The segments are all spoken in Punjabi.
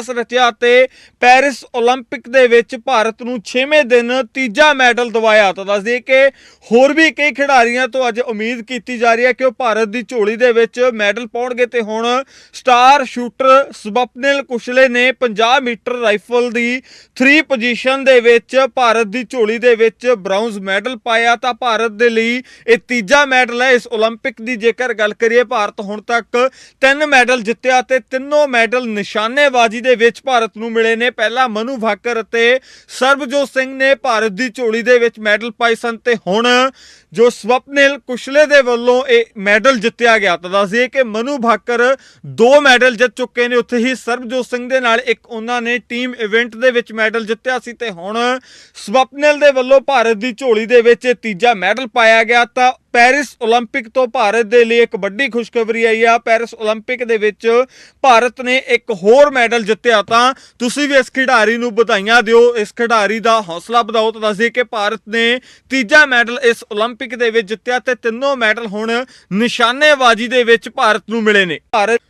ਇਤਿਹਾਸ ਰਚਿਆ ਤੇ ਪੈਰਿਸ 올림픽 ਦੇ ਵਿੱਚ ਭਾਰਤ ਨੂੰ 6ਵੇਂ ਦਿਨ ਤੀਜਾ ਮੈਡਲ ਦਿਵਾਇਆ ਤਾਂ ਦੱਸ ਦਈਏ ਕਿ ਹੋਰ ਵੀ ਕਈ ਖਿਡਾਰੀਆਂ ਤੋਂ ਅੱਜ ਉਮੀਦ ਕੀਤੀ ਜਾ ਰਹੀ ਹੈ ਕਿ ਉਹ ਭਾਰਤ ਦੀ ਝੋਲੀ ਦੇ ਵਿੱਚ ਮੈਡਲ ਪਾਉਣਗੇ ਤੇ ਹੁਣ ਸਟਾਰ ਸ਼ੂਟਰ ਸਵਪਨਿਲ ਕੁਸ਼ਲੇ ਨੇ 50 ਮੀਟਰ ਰਾਈਫਲ ਦੀ 3 ਪੋਜੀਸ਼ਨ ਦੇ ਵਿੱਚ ਭਾਰਤ ਦੀ ਝੋਲੀ ਦੇ ਵਿੱਚ ਬ੍ਰਾਊਨਜ਼ ਮੈਡਲ ਪਾਇਆ ਤਾਂ ਭਾਰਤ ਦੇ ਲਈ ਇਹ ਤੀਜਾ ਮੈਡਲ ਹੈ ਇਸ 올림픽 ਦੀ ਜੇਕਰ ਗੱਲ ਕਰੀਏ ਭਾਰਤ ਹੁਣ ਤੱਕ ਤਿੰਨ ਮੈਡਲ ਜਿੱਤਿਆ ਤੇ ਤਿੰਨੋਂ ਮੈਡਲ ਨਿਸ਼ਾਨੇਬਾਜ਼ੀ ਦੇ ਵਿੱਚ ਭਾਰਤ ਨੂੰ ਮਿਲੇ ਨੇ। ਪਹਿਲਾ ਮਨੂ ਭਾਕਰ ਅਤੇ ਸਰਬਜੋਤ ਸਿੰਘ ਨੇ ਭਾਰਤ ਦੀ ਝੋਲੀ ਦੇ ਵਿੱਚ ਮੈਡਲ ਪਾਏ ਸਨ ਤੇ ਹੁਣ ਜੋ ਸਵਪਨਿਲ ਕੁਸ਼ਲੇ ਦੇ ਵੱਲੋਂ ਇਹ ਮੈਡਲ ਜਿੱਤਿਆ ਗਿਆ, ਤਾਂ ਦੱਸ ਕਿ ਮਨੂ ਭਾਕਰ ਦੋ ਮੈਡਲ ਜਿੱਤ ਚੁੱਕੇ ਨੇ। ਉੱਥੇ ਹੀ ਸਰਬਜੋਤ ਸਿੰਘ ਦੇ ਨਾਲ ਇੱਕ ਉਹਨਾਂ ਨੇ ਟੀਮ ਇਵੈਂਟ ਦੇ ਵਿੱਚ ਮੈਡਲ ਜਿੱਤਿਆ ਸੀ ਤੇ ਹੁਣ ਸਵਪਨਿਲ ਦੇ ਵੱਲੋਂ ਭਾਰਤ ਦੀ ਝੋਲੀ ਦੇ ਵਿੱਚ ਤੀਜਾ ਮੈਡਲ ਪਾਇਆ ਗਿਆ, ਤਾਂ ਪੈਰਿਸ 올림픽 ਤੋਂ ਭਾਰਤ ਦੇ ਲਈ ਇੱਕ ਵੱਡੀ ਖੁਸ਼ਖਬਰੀ ਆਈ ਆ ਪੈਰਿਸ 올림픽 ਦੇ ਵਿੱਚ ਭਾਰਤ ਨੇ ਇੱਕ ਹੋਰ ਮੈਡਲ ਜਿੱਤਿਆ ਤਾਂ ਤੁਸੀਂ ਵੀ ਇਸ ਖਿਡਾਰੀ ਨੂੰ ਵਧਾਈਆਂ ਦਿਓ ਇਸ ਖਿਡਾਰੀ ਦਾ ਹੌਸਲਾ ਵਧਾਓ ਤਾਂ ਦੱਸਦੇ ਕਿ ਭਾਰਤ ਨੇ ਤੀਜਾ ਮੈਡਲ ਇਸ 올림픽 ਦੇ ਵਿੱਚ ਜਿੱਤਿਆ ਤੇ ਤਿੰਨੋਂ ਮੈਡਲ ਹੁਣ ਨਿਸ਼ਾਨੇਬਾਜ਼ੀ ਦੇ ਵਿੱਚ ਭਾਰਤ ਨੂੰ ਮਿਲੇ ਨੇ ਭਾਰਤ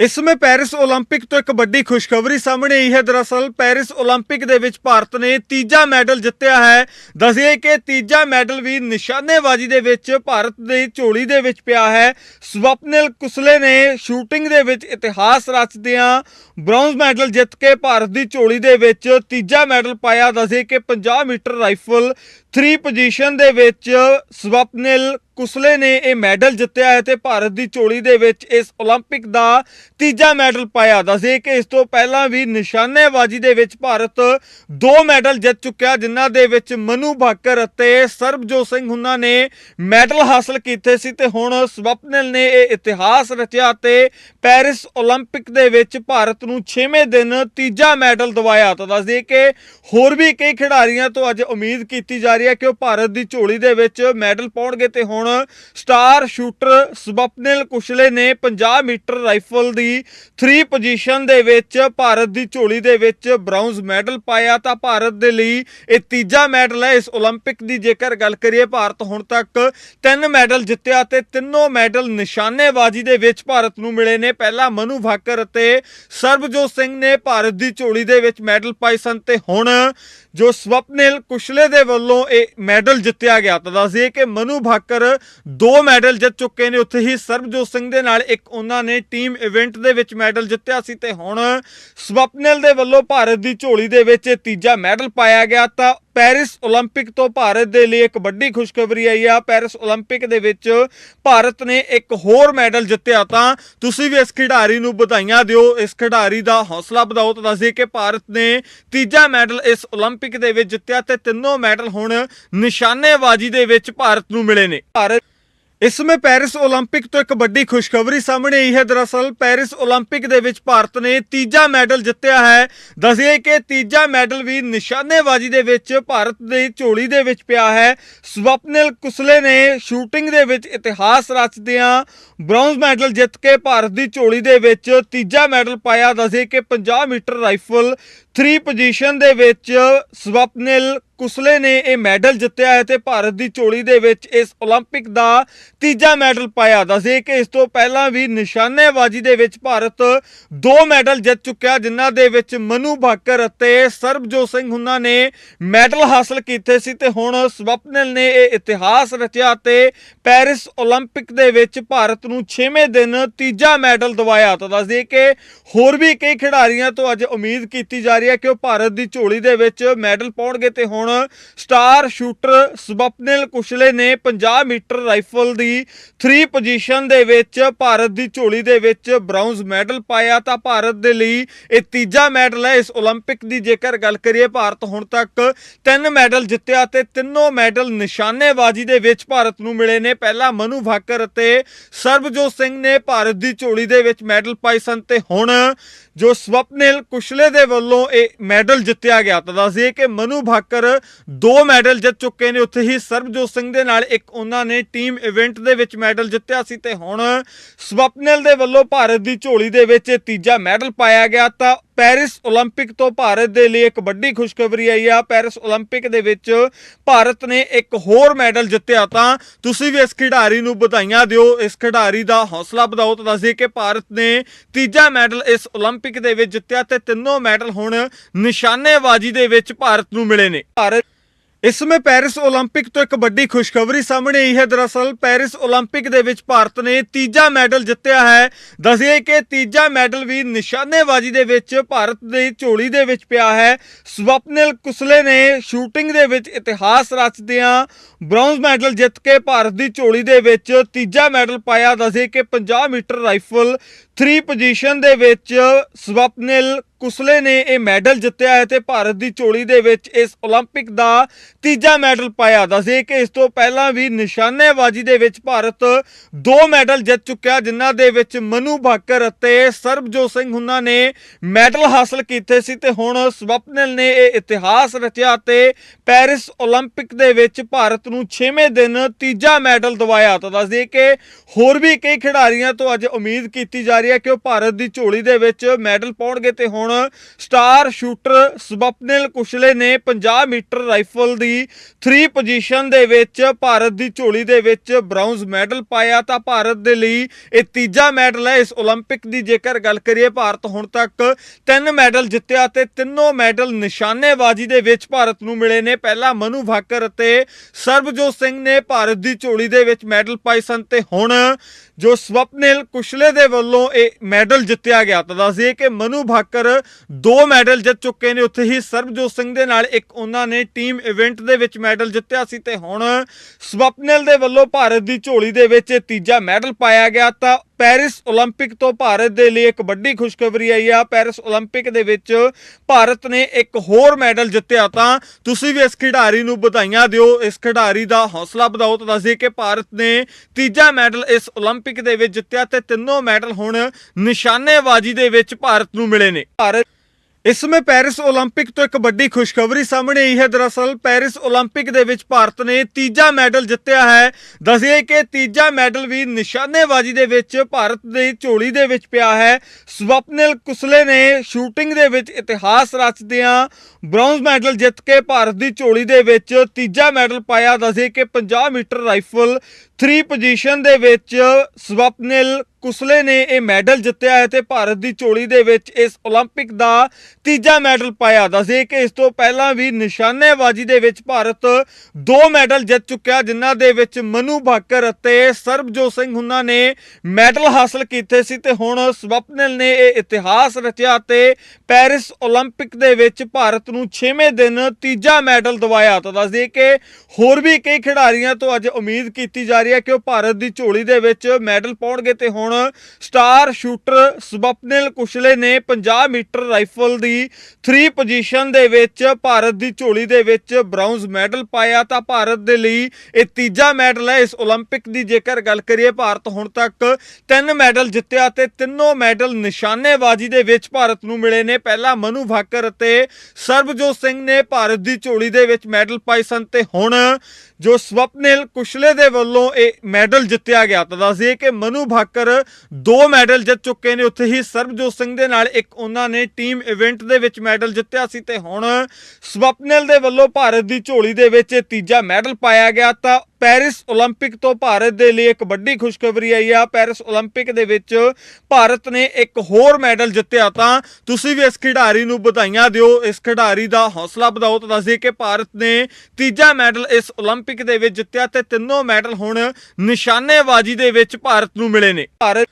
ਇਸ ਸਮੇਂ ਪੈਰਿਸ 올림픽 ਤੋਂ ਇੱਕ ਵੱਡੀ ਖੁਸ਼ਖਬਰੀ ਸਾਹਮਣੇ ਆਈ ਹੈ ਦਰਅਸਲ ਪੈਰਿਸ 올림픽 ਦੇ ਵਿੱਚ ਭਾਰਤ ਨੇ ਤੀਜਾ ਮੈਡਲ ਜਿੱਤਿਆ ਹੈ ਦੱਸਿਏ ਕਿ ਤੀਜਾ ਮੈਡਲ ਵੀ ਨਿਸ਼ਾਨੇਬਾਜ਼ੀ ਦੇ ਵਿੱਚ ਭਾਰਤ ਦੀ ਝੋਲੀ ਦੇ ਵਿੱਚ ਪਿਆ ਹੈ ਸਵਪਨਿਲ ਕੁਸਲੇ ਨੇ ਸ਼ੂਟਿੰਗ ਦੇ ਵਿੱਚ ਇਤਿਹਾਸ ਰਚਦਿਆਂ ਬ੍ਰੌਂਜ਼ ਮੈਡਲ ਜਿੱਤ ਕੇ ਭਾਰਤ ਦੀ ਝੋਲੀ ਦੇ ਵਿੱਚ ਤੀਜਾ ਮੈਡਲ ਪਾਇਆ ਦੱਸਿਏ ਕਿ 50 ਮੀਟਰ ਰਾਈਫਲ 3 ਪੋਜੀਸ਼ਨ ਦੇ ਵਿੱਚ ਸਵਪਨਿਲ ਕੁਸਲੇ ਨੇ ਇਹ ਮੈਡਲ ਜਿੱਤਿਆ ਹੈ ਤੇ ਭਾਰਤ ਦੀ ਝੋਲੀ ਦੇ ਵਿੱਚ ਇਸ 올림픽 ਦਾ ਤੀਜਾ ਮੈਡਲ ਪਾਇਆ ਦੱਸੇ ਕਿ ਇਸ ਤੋਂ ਪਹਿਲਾਂ ਵੀ ਨਿਸ਼ਾਨੇਬਾਜ਼ੀ ਦੇ ਵਿੱਚ ਭਾਰਤ ਦੋ ਮੈਡਲ ਜਿੱਤ ਚੁੱਕਿਆ ਜਿਨ੍ਹਾਂ ਦੇ ਵਿੱਚ ਮਨੂ ਭਾਕਰ ਅਤੇ ਸਰਬਜੋਤ ਸਿੰਘ ਹੁਣਾਂ ਨੇ ਮੈਡਲ ਹਾਸਲ ਕੀਤੇ ਸੀ ਤੇ ਹੁਣ ਸਵਪਨਿਲ ਨੇ ਇਹ ਇਤਿਹਾਸ ਰਚਿਆ ਤੇ ਪੈਰਿਸ 올림픽 ਦੇ ਵਿੱਚ ਭਾਰਤ ਨੂੰ 6ਵੇਂ ਦਿਨ ਤੀਜਾ ਮੈਡਲ ਦਿਵਾਇਆ ਤਾਂ ਦੱਸ ਦਈਏ ਕਿ ਹੋਰ ਵੀ ਕਈ ਖਿਡਾਰੀਆਂ ਤੋਂ ਅੱਜ ਉਮੀਦ ਕੀਤੀ ਜਾ ਰਹੀ ਹੈ ਕਿ ਉਹ ਭਾਰਤ ਦੀ ਝੋਲੀ ਦੇ ਵਿੱਚ ਮੈਡਲ ਪਾਉਣਗੇ ਤੇ ਹੁਣ ਸਟਾਰ ਸ਼ੂਟਰ ਸਵਪਨਿਲ ਕੁਸ਼ਲੇ ਨੇ 50 ਮੀਟਰ ਰਾਈਫਲ ਦੀ 3 ਪੋਜੀਸ਼ਨ ਦੇ ਵਿੱਚ ਭਾਰਤ ਦੀ ਝੋਲੀ ਦੇ ਵਿੱਚ ਬ੍ਰਾਊਨਜ਼ ਮੈਡਲ ਪਾਇਆ ਤਾਂ ਭਾਰਤ ਦੇ ਲਈ ਇਹ ਤੀਜਾ ਮੈਡਲ ਹੈ ਇਸ 올림픽 ਦੀ ਜੇਕਰ ਗੱਲ ਕਰੀਏ ਭਾਰਤ ਹੁਣ ਤੱਕ ਤਿੰਨ ਮੈਡਲ ਜਿੱਤਿਆ ਤੇ ਤਿੰਨੋਂ ਮੈਡਲ ਨਿਸ਼ਾਨੇਬਾਜ਼ੀ ਦੇ ਵਿੱਚ ਭਾਰਤ ਨੂੰ ਮਿਲੇ ਨੇ ਪਹਿਲਾ ਮਨੂ ਭਾਕਰ ਅਤੇ ਸਰਬਜੋਤ ਸਿੰਘ ਨੇ ਭਾਰਤ ਦੀ ਝੋਲੀ ਦੇ ਵਿੱਚ ਮੈਡਲ ਪਾਏ ਸਨ ਤੇ ਹੁਣ ਜੋ ਸਵਪਨਿਲ ਕੁਸ਼ਲੇ ਦੇ ਵੱਲੋਂ ਇਹ ਮੈਡਲ ਜਿੱਤਿਆ ਗਿਆ ਤਾਂ ਦੱਸ ਕਿ ਮਨੂ ਭਾਕਰ ਦੋ ਮੈਡਲ ਜਿੱਤ ਚੁੱਕੇ ਨੇ। ਉੱਥੇ ਹੀ ਸਰਬਜੋਤ ਸਿੰਘ ਦੇ ਨਾਲ ਇੱਕ ਉਹਨਾਂ ਨੇ ਟੀਮ ਇਵੈਂਟ ਦੇ ਵਿੱਚ ਮੈਡਲ ਜਿੱਤਿਆ ਸੀ ਤੇ ਹੁਣ ਸਵਪਨਿਲ ਦੇ ਵੱਲੋਂ ਭਾਰਤ ਦੀ ਝੋਲੀ ਦੇ ਵਿੱਚ ਤੀਜਾ ਮੈਡਲ ਪਾਇਆ ਗਿਆ ਤਾਂ ਪੈਰਿਸ 올림픽 ਤੋਂ ਭਾਰਤ ਦੇ ਲਈ ਇੱਕ ਵੱਡੀ ਖੁਸ਼ਖਬਰੀ ਆਈ ਆ ਪੈਰਿਸ 올림픽 ਦੇ ਵਿੱਚ ਭਾਰਤ ਨੇ ਇੱਕ ਹੋਰ ਮੈਡਲ ਜਿੱਤਿਆ ਤਾਂ ਤੁਸੀਂ ਵੀ ਇਸ ਖਿਡਾਰੀ ਨੂੰ ਵਧਾਈਆਂ ਦਿਓ ਇਸ ਖਿਡਾਰੀ ਦਾ ਹੌਸਲਾ ਵਧਾਓ ਤਾਂ ਦੱਸਦੇ ਕਿ ਭਾਰਤ ਨੇ ਤੀਜਾ ਮੈਡਲ ਇਸ 올림픽 ਦੇ ਵਿੱਚ ਜਿੱਤਿਆ ਤੇ ਤਿੰਨੋਂ ਮੈਡਲ ਹੁਣ ਨਿਸ਼ਾਨੇਬਾਜ਼ੀ ਦੇ ਵਿੱਚ ਭਾਰਤ ਨੂੰ ਮਿਲੇ ਨੇ ਭਾਰਤ ਇਸ ਸਮੇਂ ਪੈਰਿਸ 올림픽 ਤੋਂ ਇੱਕ ਵੱਡੀ ਖੁਸ਼ਖਬਰੀ ਸਾਹਮਣੇ ਆਈ ਹੈ ਦਰਅਸਲ ਪੈਰਿਸ 올림픽 ਦੇ ਵਿੱਚ ਭਾਰਤ ਨੇ ਤੀਜਾ ਮੈਡਲ ਜਿੱਤਿਆ ਹੈ ਦੱਸਿਏ ਕਿ ਤੀਜਾ ਮੈਡਲ ਵੀ ਨਿਸ਼ਾਨੇਬਾਜ਼ੀ ਦੇ ਵਿੱਚ ਭਾਰਤ ਦੀ ਝੋਲੀ ਦੇ ਵਿੱਚ ਪਿਆ ਹੈ ਸਵਪਨਿਲ ਕੁਸਲੇ ਨੇ ਸ਼ੂਟਿੰਗ ਦੇ ਵਿੱਚ ਇਤਿਹਾਸ ਰਚਦਿਆਂ ਬ੍ਰੌਂਜ਼ ਮੈਡਲ ਜਿੱਤ ਕੇ ਭਾਰਤ ਦੀ ਝੋਲੀ ਦੇ ਵਿੱਚ ਤੀਜਾ ਮੈਡਲ ਪਾਇਆ ਦੱਸਿਏ ਕਿ 50 ਮੀਟਰ ਰਾਈਫਲ 3 ਪੋਜੀਸ਼ਨ ਦੇ ਵਿੱਚ ਸਵਪਨਿਲ ਕੁਸਲੇ ਨੇ ਇਹ ਮੈਡਲ ਜਿੱਤਿਆ ਹੈ ਤੇ ਭਾਰਤ ਦੀ ਝੋਲੀ ਦੇ ਵਿੱਚ ਇਸ 올림픽 ਦਾ ਤੀਜਾ ਮੈਡਲ ਪਾਇਆ ਦੱਸੇ ਕਿ ਇਸ ਤੋਂ ਪਹਿਲਾਂ ਵੀ ਨਿਸ਼ਾਨੇਬਾਜ਼ੀ ਦੇ ਵਿੱਚ ਭਾਰਤ ਦੋ ਮੈਡਲ ਜਿੱਤ ਚੁੱਕਿਆ ਜਿਨ੍ਹਾਂ ਦੇ ਵਿੱਚ ਮਨੂ ਭਾਕਰ ਅਤੇ ਸਰਬਜੋਤ ਸਿੰਘ ਹੁਣਾਂ ਨੇ ਮੈਡਲ ਹਾਸਲ ਕੀਤੇ ਸੀ ਤੇ ਹੁਣ ਸਵਪਨਿਲ ਨੇ ਇਹ ਇਤਿਹਾਸ ਰਚਿਆ ਤੇ ਪੈਰਿਸ 올림픽 ਦੇ ਵਿੱਚ ਭਾਰਤ ਨੂੰ 6ਵੇਂ ਦਿਨ ਤੀਜਾ ਮੈਡਲ ਦਿਵਾਇਆ ਤਾਂ ਦੱਸ ਦਈਏ ਕਿ ਹੋਰ ਵੀ ਕਈ ਖਿਡਾਰੀਆਂ ਤੋਂ ਅੱਜ ਉਮੀਦ ਕੀਤੀ ਜਾ ਰਹੀ ਹੈ ਕਿ ਉਹ ਭਾਰਤ ਦੀ ਝੋਲੀ ਦੇ ਵਿੱਚ ਮੈਡਲ ਪਾਉਣਗੇ ਤੇ ਹੁਣ ਸਟਾਰ ਸ਼ੂਟਰ ਸਵਪਨਿਲ ਕੁਸ਼ਲੇ ਨੇ 50 ਮੀਟਰ ਰਾਈਫਲ ਦੀ 3 ਪੋਜੀਸ਼ਨ ਦੇ ਵਿੱਚ ਭਾਰਤ ਦੀ ਝੋਲੀ ਦੇ ਵਿੱਚ ਬ੍ਰਾਊਨਜ਼ ਮੈਡਲ ਪਾਇਆ ਤਾਂ ਭਾਰਤ ਦੇ ਲਈ ਇਹ ਤੀਜਾ ਮੈਡਲ ਹੈ ਇਸ 올림픽 ਦੀ ਜੇਕਰ ਗੱਲ ਕਰੀਏ ਭਾਰਤ ਹੁਣ ਤੱਕ ਤਿੰਨ ਮੈਡਲ ਜਿੱਤਿਆ ਤੇ ਤਿੰਨੋਂ ਮੈਡਲ ਨਿਸ਼ਾਨੇਬਾਜ਼ੀ ਦੇ ਵਿੱਚ ਭਾਰਤ ਨੂੰ ਮਿਲੇ ਨੇ ਪਹਿਲਾ ਮਨੂ ਭਾਕਰ ਅਤੇ ਸਰਬਜੋਤ ਸਿੰਘ ਨੇ ਭਾਰਤ ਦੀ ਝੋਲੀ ਦੇ ਵਿੱਚ ਮੈਡਲ ਪਾਏ ਸਨ ਤੇ ਹੁਣ ਜੋ ਸਵਪਨਿਲ ਕੁਸ਼ਲੇ ਦੇ ਵੱਲੋਂ ਇਹ ਮੈਡਲ ਜਿੱਤਿਆ ਗਿਆ ਤਾਂ ਦੱਸ ਕਿ ਮਨੂ ਭਾਕਰ ਦੋ ਮੈਡਲ ਜਿੱਤ ਚੁੱਕੇ ਨੇ। ਉੱਥੇ ਹੀ ਸਰਬਜੋਤ ਸਿੰਘ ਦੇ ਨਾਲ ਇੱਕ ਉਹਨਾਂ ਨੇ ਟੀਮ ਇਵੈਂਟ ਦੇ ਵਿੱਚ ਮੈਡਲ ਜਿੱਤਿਆ ਸੀ ਤੇ ਹੁਣ ਸਵਪਨਿਲ ਦੇ ਵੱਲੋਂ ਭਾਰਤ ਦੀ ਝੋਲੀ ਦੇ ਵਿੱਚ ਤੀਜਾ ਮੈਡਲ ਪਾਇਆ ਗਿਆ ਤਾਂ ਪੈਰਿਸ 올림픽 ਤੋਂ ਭਾਰਤ ਦੇ ਲਈ ਇੱਕ ਵੱਡੀ ਖੁਸ਼ਖਬਰੀ ਆਈ ਆ ਪੈਰਿਸ 올림픽 ਦੇ ਵਿੱਚ ਭਾਰਤ ਨੇ ਇੱਕ ਹੋਰ ਮੈਡਲ ਜਿੱਤਿਆ ਤਾਂ ਤੁਸੀਂ ਵੀ ਇਸ ਖਿਡਾਰੀ ਨੂੰ ਵਧਾਈਆਂ ਦਿਓ ਇਸ ਖਿਡਾਰੀ ਦਾ ਹੌਸਲਾ ਵਧਾਓ ਤਾਂ ਦੱਸਦੇ ਕਿ ਭਾਰਤ ਨੇ ਤੀਜਾ ਮੈਡਲ ਇਸ 올림픽 ਦੇ ਵਿੱਚ ਜਿੱਤਿਆ ਤੇ ਤਿੰਨੋਂ ਮੈਡਲ ਹੁਣ ਨਿਸ਼ਾਨੇਬਾਜ਼ੀ ਦੇ ਵਿੱਚ ਭਾਰਤ ਨੂੰ ਮਿਲੇ ਨੇ ਭਾਰਤ ਇਸ ਸਮੇਂ ਪੈਰਿਸ 올림픽 ਤੋਂ ਇੱਕ ਵੱਡੀ ਖੁਸ਼ਖਬਰੀ ਸਾਹਮਣੇ ਆਈ ਹੈ ਦਰਅਸਲ ਪੈਰਿਸ 올림픽 ਦੇ ਵਿੱਚ ਭਾਰਤ ਨੇ ਤੀਜਾ ਮੈਡਲ ਜਿੱਤਿਆ ਹੈ ਦੱਸਿਏ ਕਿ ਤੀਜਾ ਮੈਡਲ ਵੀ ਨਿਸ਼ਾਨੇਬਾਜ਼ੀ ਦੇ ਵਿੱਚ ਭਾਰਤ ਦੀ ਝੋਲੀ ਦੇ ਵਿੱਚ ਪਿਆ ਹੈ ਸਵਪਨਿਲ ਕੁਸਲੇ ਨੇ ਸ਼ੂਟਿੰਗ ਦੇ ਵਿੱਚ ਇਤਿਹਾਸ ਰਚਦਿਆਂ ਬ੍ਰੌਂਜ਼ ਮੈਡਲ ਜਿੱਤ ਕੇ ਭਾਰਤ ਦੀ ਝੋਲੀ ਦੇ ਵਿੱਚ ਤੀਜਾ ਮੈਡਲ ਪਾਇਆ ਦੱਸਿਏ ਕਿ 50 ਮੀਟਰ ਰਾਈਫਲ 3 ਪੋਜੀਸ਼ਨ ਦੇ ਵਿੱਚ ਸਵਪਨਿਲ ਕੁਸਲੇ ਨੇ ਇਹ ਮੈਡਲ ਜਿੱਤਿਆ ਹੈ ਤੇ ਭਾਰਤ ਦੀ ਝੋਲੀ ਦੇ ਵਿੱਚ ਇਸ 올림픽 ਦਾ ਤੀਜਾ ਮੈਡਲ ਪਾਇਆ ਦੱਸੇ ਕਿ ਇਸ ਤੋਂ ਪਹਿਲਾਂ ਵੀ ਨਿਸ਼ਾਨੇਬਾਜ਼ੀ ਦੇ ਵਿੱਚ ਭਾਰਤ ਦੋ ਮੈਡਲ ਜਿੱਤ ਚੁੱਕਿਆ ਜਿਨ੍ਹਾਂ ਦੇ ਵਿੱਚ ਮਨੂ ਭਾਕਰ ਅਤੇ ਸਰਬਜੋਤ ਸਿੰਘ ਹੁਨਾਂ ਨੇ ਮੈਡਲ ਹਾਸਲ ਕੀਤੇ ਸੀ ਤੇ ਹੁਣ ਸਵਪਨਿਲ ਨੇ ਇਹ ਇਤਿਹਾਸ ਰਚਿਆ ਤੇ ਪੈਰਿਸ 올림픽 ਦੇ ਵਿੱਚ ਭਾਰਤ ਨੂੰ 6ਵੇਂ ਦਿਨ ਤੀਜਾ ਮੈਡਲ ਦਿਵਾਇਆ ਤਾਂ ਦੱਸ ਦਈਏ ਕਿ ਹੋਰ ਵੀ ਕਈ ਖਿਡਾਰੀਆਂ ਤੋਂ ਅੱਜ ਉਮੀਦ ਕੀਤੀ ਜਾ ਰਹੀ ਹੈ ਕਿ ਉਹ ਭਾਰਤ ਦੀ ਝੋਲੀ ਦੇ ਵਿੱਚ ਮੈਡਲ ਪਾਉਣਗੇ ਤੇ ਹੁਣ ਸਟਾਰ ਸ਼ੂਟਰ ਸਵਪਨਿਲ ਕੁਸ਼ਲੇ ਨੇ 50 ਮੀਟਰ ਰਾਈਫਲ ਦੀ 3 ਪੋਜੀਸ਼ਨ ਦੇ ਵਿੱਚ ਭਾਰਤ ਦੀ ਝੋਲੀ ਦੇ ਵਿੱਚ ਬ੍ਰਾਊਨਜ਼ ਮੈਡਲ ਪਾਇਆ ਤਾਂ ਭਾਰਤ ਦੇ ਲਈ ਇਹ ਤੀਜਾ ਮੈਡਲ ਹੈ ਇਸ 올림픽 ਦੀ ਜੇਕਰ ਗੱਲ ਕਰੀਏ ਭਾਰਤ ਹੁਣ ਤੱਕ ਤਿੰਨ ਮੈਡਲ ਜਿੱਤਿਆ ਤੇ ਤਿੰਨੋਂ ਮੈਡਲ ਨਿਸ਼ਾਨੇਬਾਜ਼ੀ ਦੇ ਵਿੱਚ ਭਾਰਤ ਨੂੰ ਮਿਲੇ ਨੇ ਪਹਿਲਾ ਮਨੂ ਭਾਕਰ ਅਤੇ ਸਰਬਜੋਤ ਸਿੰਘ ਨੇ ਭਾਰਤ ਦੀ ਝੋਲੀ ਦੇ ਵਿੱਚ ਮੈਡਲ ਪਾਏ ਸਨ ਤੇ ਹੁਣ ਜੋ ਸਵਪਨਿਲ ਕੁਸ਼ਲੇ ਦੇ ਵੱਲੋਂ ਇਹ ਮੈਡਲ ਜਿੱਤਿਆ ਗਿਆ ਤਾਂ ਦੱਸਦੇ ਕਿ ਮਨੂ ਭਾਕਰ ਦੋ ਮੈਡਲ ਜਿੱਤ ਚੁੱਕੇ ਨੇ। ਉੱਥੇ ਹੀ ਸਰਬਜੋਤ ਸਿੰਘ ਦੇ ਨਾਲ ਇੱਕ ਉਹਨਾਂ ਨੇ ਟੀਮ ਇਵੈਂਟ ਦੇ ਵਿੱਚ ਮੈਡਲ ਜਿੱਤਿਆ ਸੀ ਤੇ ਹੁਣ ਸਵਪਨਿਲ ਦੇ ਵੱਲੋਂ ਭਾਰਤ ਦੀ ਝੋਲੀ ਦੇ ਵਿੱਚ ਤੀਜਾ ਮੈਡਲ ਪਾਇਆ ਗਿਆ ਤਾਂ ਪੈਰਿਸ 올림픽 ਤੋਂ ਭਾਰਤ ਦੇ ਲਈ ਇੱਕ ਵੱਡੀ ਖੁਸ਼ਖਬਰੀ ਆਈ ਆ ਪੈਰਿਸ 올림픽 ਦੇ ਵਿੱਚ ਭਾਰਤ ਨੇ ਇੱਕ ਹੋਰ ਮੈਡਲ ਜਿੱਤਿਆ ਤਾਂ ਤੁਸੀਂ ਵੀ ਇਸ ਖਿਡਾਰੀ ਨੂੰ ਵਧਾਈਆਂ ਦਿਓ ਇਸ ਖਿਡਾਰੀ ਦਾ ਹੌਸਲਾ ਵਧਾਓ ਤਾਂ ਦੱਸਦੇ ਕਿ ਭਾਰਤ ਨੇ ਤੀਜਾ ਮੈਡਲ ਇਸ 올림픽 ਦੇ ਵਿੱਚ ਜਿੱਤਿਆ ਤੇ ਤਿੰਨੋਂ ਮੈਡਲ ਹੁਣ ਨਿਸ਼ਾਨੇਬਾਜ਼ੀ ਦੇ ਵਿੱਚ ਭਾਰਤ ਨੂੰ ਮਿਲੇ ਨੇ ਭਾਰਤ ਇਸ ਸਮੇਂ ਪੈਰਿਸ 올림픽 ਤੋਂ ਇੱਕ ਵੱਡੀ ਖੁਸ਼ਖਬਰੀ ਸਾਹਮਣੇ ਆਈ ਹੈ ਦਰਅਸਲ ਪੈਰਿਸ 올림픽 ਦੇ ਵਿੱਚ ਭਾਰਤ ਨੇ ਤੀਜਾ ਮੈਡਲ ਜਿੱਤਿਆ ਹੈ ਦੱਸਿਏ ਕਿ ਤੀਜਾ ਮੈਡਲ ਵੀ ਨਿਸ਼ਾਨੇਬਾਜ਼ੀ ਦੇ ਵਿੱਚ ਭਾਰਤ ਦੀ ਝੋਲੀ ਦੇ ਵਿੱਚ ਪਿਆ ਹੈ ਸਵਪਨਿਲ ਕੁਸਲੇ ਨੇ ਸ਼ੂਟਿੰਗ ਦੇ ਵਿੱਚ ਇਤਿਹਾਸ ਰਚਦਿਆਂ ਬ੍ਰੌਂਜ਼ ਮੈਡਲ ਜਿੱਤ ਕੇ ਭਾਰਤ ਦੀ ਝੋਲੀ ਦੇ ਵਿੱਚ ਤੀਜਾ ਮੈਡਲ ਪਾਇਆ ਦੱਸੇ ਕਿ 50 ਮੀਟਰ ਰਾਈਫਲ 3 ਪੋਜੀਸ਼ਨ ਦੇ ਵਿੱਚ ਸਵਪਨਿਲ ਕੁਸਲੇ ਨੇ ਇਹ ਮੈਡਲ ਜਿੱਤਿਆ ਹੈ ਤੇ ਭਾਰਤ ਦੀ ਝੋਲੀ ਦੇ ਵਿੱਚ ਇਸ 올림픽 ਦਾ ਤੀਜਾ ਮੈਡਲ ਪਾਇਆ ਦੱਸੇ ਕਿ ਇਸ ਤੋਂ ਪਹਿਲਾਂ ਵੀ ਨਿਸ਼ਾਨੇਬਾਜ਼ੀ ਦੇ ਵਿੱਚ ਭਾਰਤ ਦੋ ਮੈਡਲ ਜਿੱਤ ਚੁੱਕਿਆ ਜਿਨ੍ਹਾਂ ਦੇ ਵਿੱਚ ਮਨੂ ਭਾਕਰ ਅਤੇ ਸਰਬਜੋਤ ਸਿੰਘ ਹੁਨਾਂ ਨੇ ਮੈਡਲ ਹਾਸਲ ਕੀਤੇ ਸੀ ਤੇ ਹੁਣ ਸਵਪਨਿਲ ਨੇ ਇਹ ਇਤਿਹਾਸ ਰਚਿਆ ਤੇ ਪੈਰਿਸ 올림픽 ਦੇ ਵਿੱਚ ਭਾਰਤ ਨੂੰ 6ਵੇਂ ਦਿਨ ਤੀਜਾ ਮੈਡਲ ਦਿਵਾਇਆ ਤਾਂ ਦੱਸਦੇ ਕਿ ਹੋਰ ਵੀ ਕਈ ਖਿਡਾਰੀਆਂ ਤੋਂ ਅੱਜ ਉਮੀਦ ਕੀਤੀ ਜਾ ਰਹੀ ਹੈ ਕਿ ਉਹ ਭਾਰਤ ਦੀ ਝੋਲੀ ਦੇ ਵਿੱਚ ਮੈਡਲ ਪਾਉਣਗੇ ਤੇ ਹੁਣ ਸਟਾਰ ਸ਼ੂਟਰ ਸਵਪਨਿਲ ਕੁਸ਼ਲੇ ਨੇ 50 ਮੀਟਰ ਰਾਈਫਲ ਦੀ 3 ਪੋਜੀਸ਼ਨ ਦੇ ਵਿੱਚ ਭਾਰਤ ਦੀ ਝੋਲੀ ਦੇ ਵਿੱਚ ਬ੍ਰਾਊਨਜ਼ ਮੈਡਲ ਪਾਇਆ ਤਾਂ ਭਾਰਤ ਦੇ ਲਈ ਇਹ ਤੀਜਾ ਮੈਡਲ ਹੈ ਇਸ 올림픽 ਦੀ ਜੇਕਰ ਗੱਲ ਕਰੀਏ ਭਾਰਤ ਹੁਣ ਤੱਕ ਤਿੰਨ ਮੈਡਲ ਜਿੱਤਿਆ ਤੇ ਤਿੰਨੋਂ ਮੈਡਲ ਨਿਸ਼ਾਨੇਬਾਜ਼ੀ ਦੇ ਵਿੱਚ ਭਾਰਤ ਨੂੰ ਮਿਲੇ ਨੇ ਪਹਿਲਾ ਮਨੂ ਭਾਕਰ ਅਤੇ ਸਰਬਜੋਤ ਸਿੰਘ ਨੇ ਭਾਰਤ ਦੀ ਝੋਲੀ ਦੇ ਵਿੱਚ ਮੈਡਲ ਪਾਏ ਸਨ ਤੇ ਹੁਣ ਜੋ ਸਵਪਨਿਲ ਕੁਸ਼ਲੇ ਦੇ ਵੱਲੋਂ ਇਹ ਮੈਡਲ ਜਿੱਤਿਆ ਗਿਆ। ਤਾਂ ਦੱਸਦੇ ਕਿ ਮਨੂ ਭਾਕਰ ਦੋ ਮੈਡਲ ਜਿੱਤ ਚੁੱਕੇ ਨੇ। ਉੱਥੇ ਹੀ ਸਰਬਜੋਤ ਸਿੰਘ ਦੇ ਨਾਲ ਇੱਕ ਉਹਨਾਂ ਨੇ ਟੀਮ ਇਵੈਂਟ ਦੇ ਵਿੱਚ ਮੈਡਲ ਜਿੱਤਿਆ ਸੀ ਤੇ ਹੁਣ ਸਵਪਨਿਲ ਦੇ ਵੱਲੋਂ ਭਾਰਤ ਦੀ ਝੋਲੀ ਦੇ ਵਿੱਚ ਤੀਜਾ ਮੈਡਲ ਪਾਇਆ ਗਿਆ। ਤਾਂ ਪੈਰਿਸ 올림픽 ਤੋਂ ਭਾਰਤ ਦੇ ਲਈ ਇੱਕ ਵੱਡੀ ਖੁਸ਼ਖਬਰੀ ਆਈ ਆ ਪੈਰਿਸ 올림픽 ਦੇ ਵਿੱਚ ਭਾਰਤ ਨੇ ਇੱਕ ਹੋਰ ਮੈਡਲ ਜਿੱਤਿਆ ਤਾਂ ਤੁਸੀਂ ਵੀ ਇਸ ਖਿਡਾਰੀ ਨੂੰ ਵਧਾਈਆਂ ਦਿਓ ਇਸ ਖਿਡਾਰੀ ਦਾ ਹੌਸਲਾ ਵਧਾਓ ਤਾਂ ਦੱਸਦੇ ਕਿ ਭਾਰਤ ਨੇ ਤੀਜਾ ਮੈਡਲ ਇਸ 올림픽 ਦੇ ਵਿੱਚ ਜਿੱਤਿਆ ਤੇ ਤਿੰਨੋਂ ਮੈਡਲ ਹੁਣ ਨਿਸ਼ਾਨੇਬਾਜ਼ੀ ਦੇ ਵਿੱਚ ਭਾਰਤ ਨੂੰ ਮਿਲੇ ਨੇ ਭਾਰਤ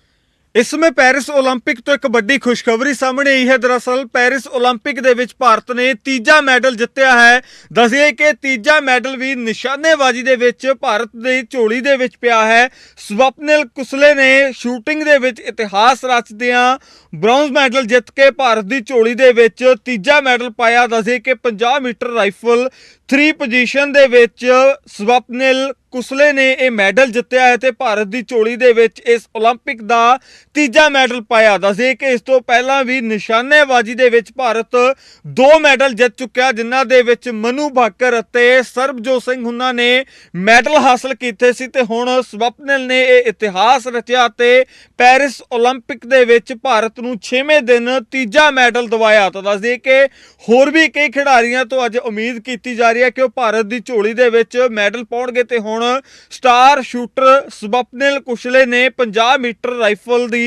ਇਸ ਸਮੇਂ ਪੈਰਿਸ 올림픽 ਤੋਂ ਇੱਕ ਵੱਡੀ ਖੁਸ਼ਖਬਰੀ ਸਾਹਮਣੇ ਆਈ ਹੈ ਦਰਅਸਲ ਪੈਰਿਸ 올림픽 ਦੇ ਵਿੱਚ ਭਾਰਤ ਨੇ ਤੀਜਾ ਮੈਡਲ ਜਿੱਤਿਆ ਹੈ ਦੱਸਿਏ ਕਿ ਤੀਜਾ ਮੈਡਲ ਵੀ ਨਿਸ਼ਾਨੇਬਾਜ਼ੀ ਦੇ ਵਿੱਚ ਭਾਰਤ ਦੀ ਝੋਲੀ ਦੇ ਵਿੱਚ ਪਿਆ ਹੈ ਸਵਪਨਿਲ ਕੁਸਲੇ ਨੇ ਸ਼ੂਟਿੰਗ ਦੇ ਵਿੱਚ ਇਤਿਹਾਸ ਰਚਦਿਆਂ ਬ੍ਰੌਂਜ਼ ਮੈਡਲ ਜਿੱਤ ਕੇ ਭਾਰਤ ਦੀ ਝੋਲੀ ਦੇ ਵਿੱਚ ਤੀਜਾ ਮੈਡਲ ਪਾਇਆ ਦੱਸੇ ਕਿ 50 ਮੀਟਰ ਰਾਈਫਲ 3 ਪੋਜੀਸ਼ਨ ਦੇ ਵਿੱਚ ਸਵਪਨਿਲ ਕੁਸਲੇ ਨੇ ਇਹ ਮੈਡਲ ਜਿੱਤਿਆ ਹੈ ਤੇ ਭਾਰਤ ਦੀ ਝੋਲੀ ਦੇ ਵਿੱਚ ਇਸ 올림픽 ਦਾ ਤੀਜਾ ਮੈਡਲ ਪਾਇਆ ਦੱਸੇ ਕਿ ਇਸ ਤੋਂ ਪਹਿਲਾਂ ਵੀ ਨਿਸ਼ਾਨੇਬਾਜ਼ੀ ਦੇ ਵਿੱਚ ਭਾਰਤ ਦੋ ਮੈਡਲ ਜਿੱਤ ਚੁੱਕਿਆ ਜਿਨ੍ਹਾਂ ਦੇ ਵਿੱਚ ਮਨੂ ਭਾਕਰ ਅਤੇ ਸਰਬਜੋਤ ਸਿੰਘ ਹੁਨਾਂ ਨੇ ਮੈਡਲ ਹਾਸਲ ਕੀਤੇ ਸੀ ਤੇ ਹੁਣ ਸਵਪਨਿਲ ਨੇ ਇਹ ਇਤਿਹਾਸ ਰਚਿਆ ਤੇ ਪੈਰਿਸ 올림픽 ਦੇ ਵਿੱਚ ਭਾਰਤ ਨੂੰ 6ਵੇਂ ਦਿਨ ਤੀਜਾ ਮੈਡਲ ਦਿਵਾਇਆ ਤਾਂ ਦੱਸਦੇ ਕਿ ਹੋਰ ਵੀ ਕਈ ਖਿਡਾਰੀਆਂ ਤੋਂ ਅੱਜ ਉਮੀਦ ਕੀਤੀ ਜਾ ਰਹੀ ਹੈ ਕਿ ਉਹ ਭਾਰਤ ਦੀ ਝੋਲੀ ਦੇ ਵਿੱਚ ਮੈਡਲ ਪਾਉਣਗੇ ਤੇ ਹੁਣ ਸਟਾਰ ਸ਼ੂਟਰ ਸਵਪਨਿਲ ਕੁਸ਼ਲੇ ਨੇ 50 ਮੀਟਰ ਰਾਈਫਲ ਦੀ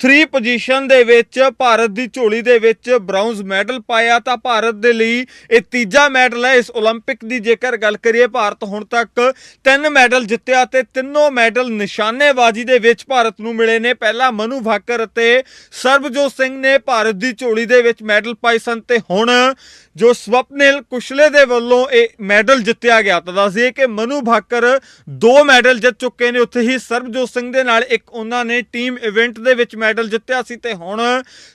3 ਪੋਜੀਸ਼ਨ ਦੇ ਵਿੱਚ ਭਾਰਤ ਦੀ ਝੋਲੀ ਦੇ ਵਿੱਚ ਬ੍ਰਾਊਨਜ਼ ਮੈਡਲ ਪਾਇਆ ਤਾਂ ਭਾਰਤ ਦੇ ਲਈ ਇਹ ਤੀਜਾ ਮੈਡਲ ਹੈ ਇਸ 올림픽 ਦੀ ਜੇਕਰ ਗੱਲ ਕਰੀਏ ਭਾਰਤ ਹੁਣ ਤੱਕ ਤਿੰਨ ਮੈਡਲ ਜਿੱਤਿਆ ਤੇ ਤਿੰਨੋਂ ਮੈਡਲ ਨਿਸ਼ਾਨੇਬਾਜ਼ੀ ਦੇ ਵਿੱਚ ਭਾਰਤ ਨੂੰ ਮਿਲੇ ਨੇ ਪਹਿਲਾ ਮਨੂ ਭਾਕਰ ਅਤੇ ਸਰਬਜੋਤ ਸਿੰਘ ਨੇ ਭਾਰਤ ਦੀ ਝੋਲੀ ਦੇ ਵਿੱਚ ਮੈਡਲ ਪਾਏ ਸਨ ਤੇ ਹੁਣ ਜੋ ਸਵਪਨਿਲ ਕੁਸ਼ਲੇ ਦੇ ਵੱਲੋਂ ਇਹ ਮੈਡਲ ਜਿੱਤਿਆ ਗਿਆ ਤਾਂ ਦੱਸਦੀਏ ਕਿ ਮਨੂ ਭਾਕਰ ਦੋ ਮੈਡਲ ਜਿੱਤ ਚੁੱਕੇ ਨੇ। ਉੱਥੇ ਹੀ ਸਰਬਜੋਤ ਸਿੰਘ ਦੇ ਨਾਲ ਇੱਕ ਉਹਨਾਂ ਨੇ ਟੀਮ ਇਵੈਂਟ ਦੇ ਵਿੱਚ ਮੈਡਲ ਜਿੱਤਿਆ ਸੀ ਤੇ ਹੁਣ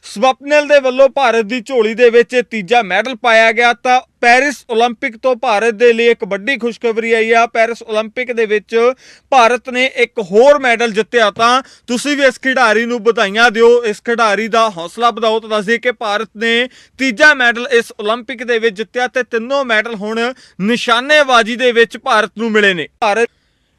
ਸਵਪਨਿਲ ਦੇ ਵੱਲੋਂ ਭਾਰਤ ਦੀ ਝੋਲੀ ਦੇ ਵਿੱਚ ਤੀਜਾ ਮੈਡਲ ਪਾਇਆ ਗਿਆ ਤਾਂ ਪੈਰਿਸ 올림픽 ਤੋਂ ਭਾਰਤ ਦੇ ਲਈ ਇੱਕ ਵੱਡੀ ਖੁਸ਼ਖਬਰੀ ਆਈ ਆ ਪੈਰਿਸ 올림픽 ਦੇ ਵਿੱਚ ਭਾਰਤ ਨੇ ਇੱਕ ਹੋਰ ਮੈਡਲ ਜਿੱਤਿਆ ਤਾਂ ਤੁਸੀਂ ਵੀ ਇਸ ਖਿਡਾਰੀ ਨੂੰ ਵਧਾਈਆਂ ਦਿਓ ਇਸ ਖਿਡਾਰੀ ਦਾ ਹੌਸਲਾ ਵਧਾਓ ਤਾਂ ਦੱਸਦੇ ਕਿ ਭਾਰਤ ਨੇ ਤੀਜਾ ਮੈਡਲ ਇਸ 올림픽 ਦੇ ਵਿੱਚ ਜਿੱਤਿਆ ਤੇ ਤਿੰਨੋਂ ਮੈਡਲ ਹੁਣ ਨਿਸ਼ਾਨੇਬਾਜ਼ੀ ਦੇ ਵਿੱਚ ਭਾਰਤ ਨੂੰ ਮਿਲੇ ਨੇ ਭਾਰਤ